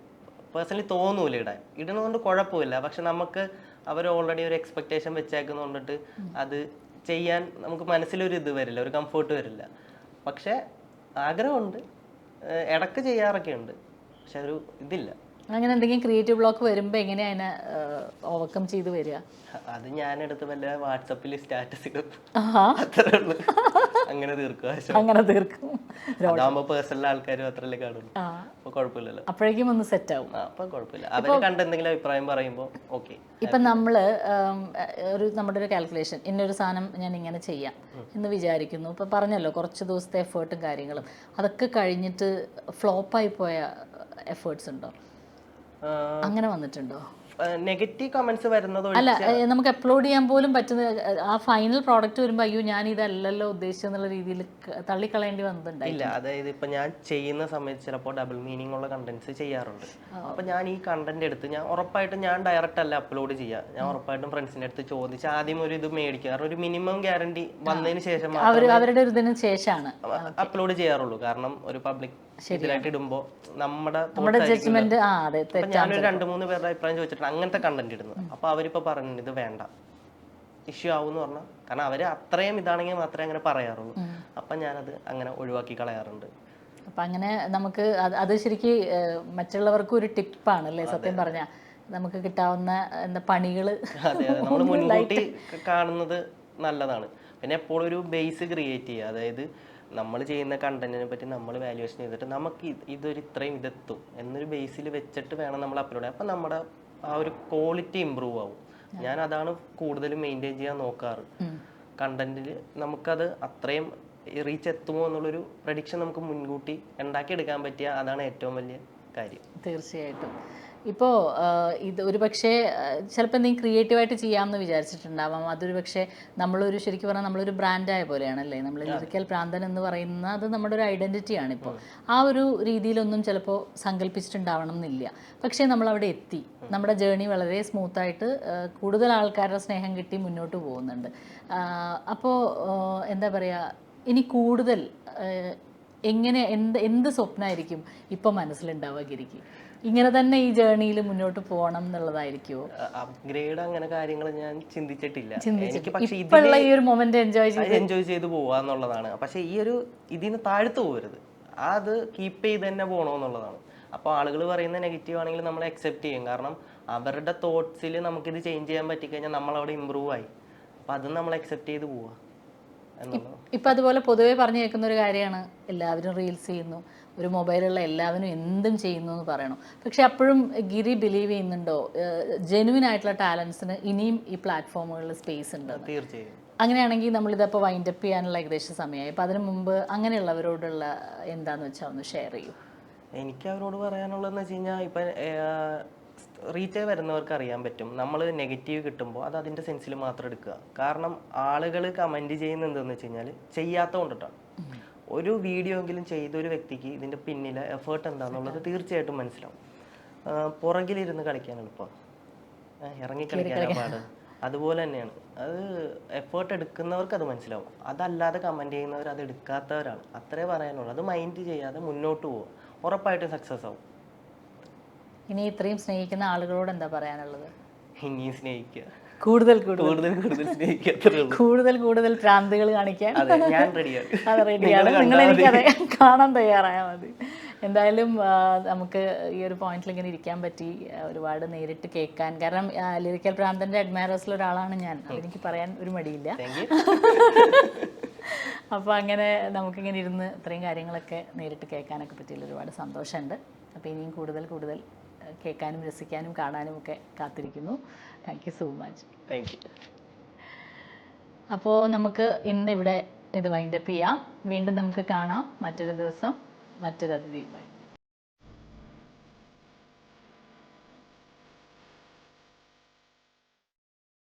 പേഴ്സണലി തോന്നൂല ഇടാൻ. ഇടുന്നതുകൊണ്ട് കുഴപ്പമില്ല. പക്ഷെ നമുക്ക് അവർ ഓൾറെഡി ഒരു എക്സ്പെക്റ്റേഷൻ വെച്ചേക്കുന്നതുകൊണ്ടിട്ട് അത് ചെയ്യാൻ നമുക്ക് മനസ്സിലൊരു ഇത് വരില്ല ഒരു കംഫർട്ട് വരില്ല. പക്ഷെ ആഗ്രഹമുണ്ട്. ഇടയ്ക്ക് ചെയ്യാറൊക്കെ ഉണ്ട് പക്ഷെ ഒരു ഇതില്ല. അങ്ങനെ എന്തെങ്കിലും ക്രിയേറ്റീവ് ബ്ലോക്ക് വരുമ്പോൾ എങ്ങനെയാണ് അതിനെ ഓവർകം ചെയ്ത് വരിക? അത് ഞാനെടുത്ത് വല്ല വാട്സപ്പിൽ സ്റ്റാറ്റസ് ഇടും. അത്രേ ഉള്ളൂ. അങ്ങനെ തീർക്കുക അങ്ങനെ തീർക്കും. അതാകുമ്പോ പേഴ്സണൽ ആൾക്കാരും അത്രല്ലേ കാണുള്ളൂ. ആ. അപ്പൊ കുഴപ്പമില്ലല്ലോ. അപ്പോഴേക്കും ഒന്ന് സെറ്റ് ആവും. അപ്പൊ കുഴപ്പമില്ല. അവർ കണ്ട എന്തെങ്കിലും അഭിപ്രായം പറയുമ്പോ ഓക്കെ ഇപ്പൊ നമ്മൾ ഒരു നമ്മുടെ ഒരു കാൽക്കുലേഷൻ ഇന്നൊരു സാധനം ഞാൻ ഇങ്ങനെ ചെയ്യാം എന്ന് വിചാരിക്കുന്നു. ഇപ്പൊ പറഞ്ഞല്ലോ കുറച്ച് ദിവസത്തെ എഫേർട്ടും കാര്യങ്ങളും. അതൊക്കെ കഴിഞ്ഞിട്ട് ഫ്ലോപ്പായി പോയ എഫേർട്സ് ഉണ്ടോ? അങ്ങനെ വന്നിട്ടുണ്ടോ? നെഗറ്റീവ് കമന്റ്സ് വരുന്നത് അല്ല നമുക്ക് അപ്ലോഡ് ചെയ്യാൻ പോലും പറ്റുന്ന ആ ഫൈനൽ പ്രോഡക്റ്റ് വരുമ്പോൾ അയ്യോ ഞാൻ ഇതല്ലല്ലോ ഉദ്ദേശിച്ചെന്നുള്ള രീതിയിൽ ക- തള്ളിക്കളയേണ്ടി വന്നിട്ടുണ്ടായില്ല അതായത് ഇപ്പൊ ഞാൻ ചെയ്യുന്ന സമയത്ത് ചിലപ്പോൾ ഡബിൾ മീനിങ് ഉള്ള കണ്ടന്റ്സ് ചെയ്യാറുണ്ട്. അപ്പൊ ഞാൻ ഈ കണ്ടന്റ് എടുത്ത് ഞാൻ ഉറപ്പായിട്ടും ഞാൻ ഡയറക്റ്റ് അല്ല അപ്ലോഡ് ചെയ്യുക ഞാൻ ഉറപ്പായിട്ടും ഫ്രണ്ട്സിന്റെ അടുത്ത് ചോദിച്ച് ആദ്യം ഒരു ഇത് മേടിക്കുക കാരണം ഒരു മിനിമം ഗ്യാരണ്ടി വന്നതിന് ശേഷം അവരുടെ ഒരു ഇതിന് ശേഷമാണ്. അപ്ലോഡ് ചെയ്യാറുള്ളൂ. കാരണം ഒരു പബ്ലിക് ഇതിലായിട്ട് ഇടുമ്പോൾ നമ്മുടെ നമ്മുടെ ജഡ്ജ്മെന്റ് ആ അതെ ഞാനൊരു രണ്ട് മൂന്ന് പേരുടെ അഭിപ്രായം ചോദിച്ചിട്ടുണ്ട്. അങ്ങനത്തെ കണ്ടന്റ് ഇടുന്നത്. അപ്പൊ അവരിപ്പോ പറഞ്ഞു ഇത് വേണ്ട. ഇഷ്യൂ ആവുമെന്ന് പറഞ്ഞാൽ കാരണം അവർ അത്രയും ഇതാണെങ്കിൽ മാത്രമേ അങ്ങനെ പറയാറുള്ളൂ. അപ്പൊ ഞാനത് അങ്ങനെ ഒഴിവാക്കി കളയാറുണ്ട്. അപ്പൊ അങ്ങനെ നമുക്ക് അത് ശരിക്കും മറ്റുള്ളവർക്കും ഒരു ടിപ്പാണ് അല്ലേ സത്യം പറഞ്ഞാൽ നമുക്ക് കിട്ടാവുന്ന എന്താ പണികൾ നമ്മൾ മുൻകൂട്ടി കാണുന്നത് നല്ലതാണ്. പിന്നെ എപ്പോഴും ഒരു ബേസ് ക്രിയേറ്റ് ചെയ്യുക. അതായത് നമ്മൾ ചെയ്യുന്ന കണ്ടന്റിനെ പറ്റി നമ്മൾ വാല്യുവേഷൻ ചെയ്തിട്ട് നമുക്ക് ഇതൊരു ഇത്രയും ഇതെത്തും എന്നൊരു ബേസിൽ വെച്ചിട്ട് വേണം നമ്മൾ അപ്ലോഡ് ചെയ്യാൻ. അപ്പം നമ്മുടെ ആ ഒരു ക്വാളിറ്റി ഇമ്പ്രൂവ് ആവും. ഞാൻ അതാണ് കൂടുതലും മെയിന്റെയിൻ ചെയ്യാൻ നോക്കാറ്. കണ്ടന്റിൽ നമുക്കത് അത്രയും റീച്ച് എത്തുമോ എന്നുള്ളൊരു പ്രഡിക്ഷൻ നമുക്ക് മുൻകൂട്ടി ഉണ്ടാക്കിയെടുക്കാൻ പറ്റിയ അതാണ് ഏറ്റവും വലിയ കാര്യം. തീർച്ചയായിട്ടും. ഇപ്പോൾ ഇത് ഒരു പക്ഷേ ചിലപ്പോൾ എന്തെങ്കിലും ക്രിയേറ്റീവായിട്ട് ചെയ്യാമെന്ന് വിചാരിച്ചിട്ടുണ്ടാവാം. അതൊരു പക്ഷേ നമ്മളൊരു ശരിക്കും പറഞ്ഞാൽ നമ്മളൊരു ബ്രാൻഡായ പോലെയാണല്ലേ? നമ്മൾ ലിറിക്കൽ പ്രാന്തൻ എന്ന് പറയുന്ന അത് നമ്മുടെ ഒരു ഐഡന്റിറ്റിയാണ് ഇപ്പോൾ ആ ഒരു രീതിയിലൊന്നും ചിലപ്പോൾ സങ്കല്പിച്ചിട്ടുണ്ടാവണം എന്നില്ല. പക്ഷേ നമ്മളവിടെ എത്തി. നമ്മുടെ ജേണി വളരെ സ്മൂത്തായിട്ട് കൂടുതൽ ആൾക്കാരുടെ സ്നേഹം കിട്ടി മുന്നോട്ട് പോകുന്നുണ്ട്. അപ്പോൾ എന്താ പറയുക ഇനി കൂടുതൽ എങ്ങനെ എന്ത് എന്ത് സ്വപ്നമായിരിക്കും ഇപ്പം മനസ്സിലുണ്ടാവുക ഗിരിക്ക്? ഇങ്ങനെ തന്നെ ഈ ജേർണിയിൽ മുന്നോട്ട് പോകണം എന്നുള്ളതായിരിക്കുമോ അപ്ഗ്രേഡ് അങ്ങനെ കാര്യങ്ങൾ ഞാൻ ചിന്തിച്ചിട്ടില്ല. ഇപ്പോഴുള്ള ഈ ഒരു മൊമെന്റ് എൻജോയ് ചെയ്ത് എൻജോയ് ചെയ്ത് പോവുക എന്നുള്ളതാണ്. പക്ഷെ ഈ ഒരു ഇതിന് താഴ്ത്തു പോകരുത് അത് കീപ്പ് ചെയ്ത് തന്നെ പോകണമെന്നുള്ളതാണ് അപ്പോൾ ആളുകൾ പറയുന്ന നെഗറ്റീവ് ആണെങ്കിൽ നമ്മൾ അക്സെപ്റ്റ് ചെയ്യും. കാരണം അവരുടെ തോട്ട്സിൽ നമുക്കിത് ചേഞ്ച് ചെയ്യാൻ പറ്റിക്കഴിഞ്ഞാൽ നമ്മൾ അവിടെ ഇമ്പ്രൂവ് ആയി. അപ്പം അതും നമ്മൾ അക്സെപ്റ്റ് ചെയ്ത് പോവുക ഇപ്പം അതുപോലെ പൊതുവെ പറഞ്ഞു കേൾക്കുന്ന ഒരു കാര്യമാണ് എല്ലാവരും റീൽസ് ചെയ്യുന്നു ഒരു മൊബൈലുള്ള എല്ലാവരും എന്തും ചെയ്യുന്നു എന്ന് പറയണം. പക്ഷെ അപ്പോഴും ഗിരി ബിലീവ് ചെയ്യുന്നുണ്ടോ? ജെനുവിൻ ആയിട്ടുള്ള ടാലൻസിന് ഇനിയും ഈ പ്ലാറ്റ്ഫോമുകളിൽ സ്പേസ് ഉണ്ട് തീർച്ചയായും. അങ്ങനെയാണെങ്കിൽ നമ്മളിതപ്പോൾ വൈൻഡപ്പ് ചെയ്യാനുള്ള ഏകദേശം സമയമായി. അപ്പം അതിന് മുമ്പ് അങ്ങനെയുള്ളവരോടുള്ള എന്താന്ന് വെച്ചാൽ ഒന്ന് ഷെയർ ചെയ്യൂ. എനിക്ക് അവരോട് പറയാനുള്ളതെന്ന് വെച്ച് കഴിഞ്ഞാൽ ഇപ്പം റീറ്റെയിൽ വരുന്നവർക്ക് അറിയാൻ പറ്റും. നമ്മൾ നെഗറ്റീവ് കിട്ടുമ്പോൾ അത് അതിന്റെ സെൻസിൽ മാത്രം എടുക്കുക. കാരണം ആളുകൾ കമന്റ് ചെയ്യുന്ന എന്താണെന്ന് വെച്ച് കഴിഞ്ഞാൽ ചെയ്യാത്ത കൊണ്ടിട്ടാണ് ഒരു വീഡിയോ എങ്കിലും ചെയ്ത ഒരു വ്യക്തിക്ക് ഇതിന്റെ പിന്നിലെ എഫേർട്ട് എന്താണെന്നുള്ളത് തീർച്ചയായിട്ടും മനസ്സിലാവും. പുറകിലിരുന്ന് കളിക്കാൻ എളുപ്പം. ഇറങ്ങി കളിക്കാനാണ് പാട്. അതുപോലെ തന്നെയാണ്. അത് എഫേർട്ട് എടുക്കുന്നവർക്ക് അത് മനസ്സിലാവും. അതല്ലാതെ കമന്റ് ചെയ്യുന്നവർ അത് എടുക്കാത്തവരാണ്. അത്രേ പറയാനുള്ളൂ. അത് മൈൻഡ് ചെയ്യാതെ മുന്നോട്ട് പോവുക. ഉറപ്പായിട്ടും സക്സസ് ആവും. ഇനി ഇത്രയും സ്നേഹിക്കുന്ന ആളുകളോട് എന്താ പറയാനുള്ളത്? ഇനിയും സ്നേഹിക്കുക. കൂടുതൽ കൂടുതൽ. കൂടുതൽ കൂടുതൽ സ്നേഹിക്കുക കൂടുതൽ കൂടുതൽ ഭ്രാന്തികൾ കാണിക്കാൻ. അതെ ഞാൻ റെഡിയാണ് റെഡിയാണ് നിങ്ങൾ എനിക്കത് കാണാൻ തയ്യാറായാൽ മതി. എന്തായാലും നമുക്ക് ഈ ഒരു പോയിന്റിൽ ഇങ്ങനെ ഇരിക്കാൻ പറ്റി ഒരുപാട് നേരിട്ട് കേൾക്കാൻ. കാരണം ലിറിക്കൽ പ്രാന്തന്റെ അഡ്മയറേഴ്സിൽ ഒരാളാണ് ഞാൻ. അതെനിക്ക് പറയാൻ ഒരു മടിയില്ല. അപ്പോൾ അങ്ങനെ നമുക്കിങ്ങനെ ഇരുന്ന് ഇത്രയും കാര്യങ്ങളൊക്കെ നേരിട്ട് കേൾക്കാനൊക്കെ പറ്റിയതിൽ ഒരുപാട് സന്തോഷമുണ്ട്. അപ്പോൾ ഇനിയും കൂടുതൽ കൂടുതൽ കേൾക്കാനും രസിക്കാനും കാണാനും ഒക്കെ കാത്തിരിക്കുന്നു. Thank you so much thank you അപ്പോൾ നമുക്ക് ഇന്ന് ഇവിടെ ഇത് വൈൻഡപ്പ് ചെയ്യാം. വീണ്ടും നമുക്ക് കാണാം. മറ്റൊരു ദിവസം മറ്റൊരു അതിഥിയുമായി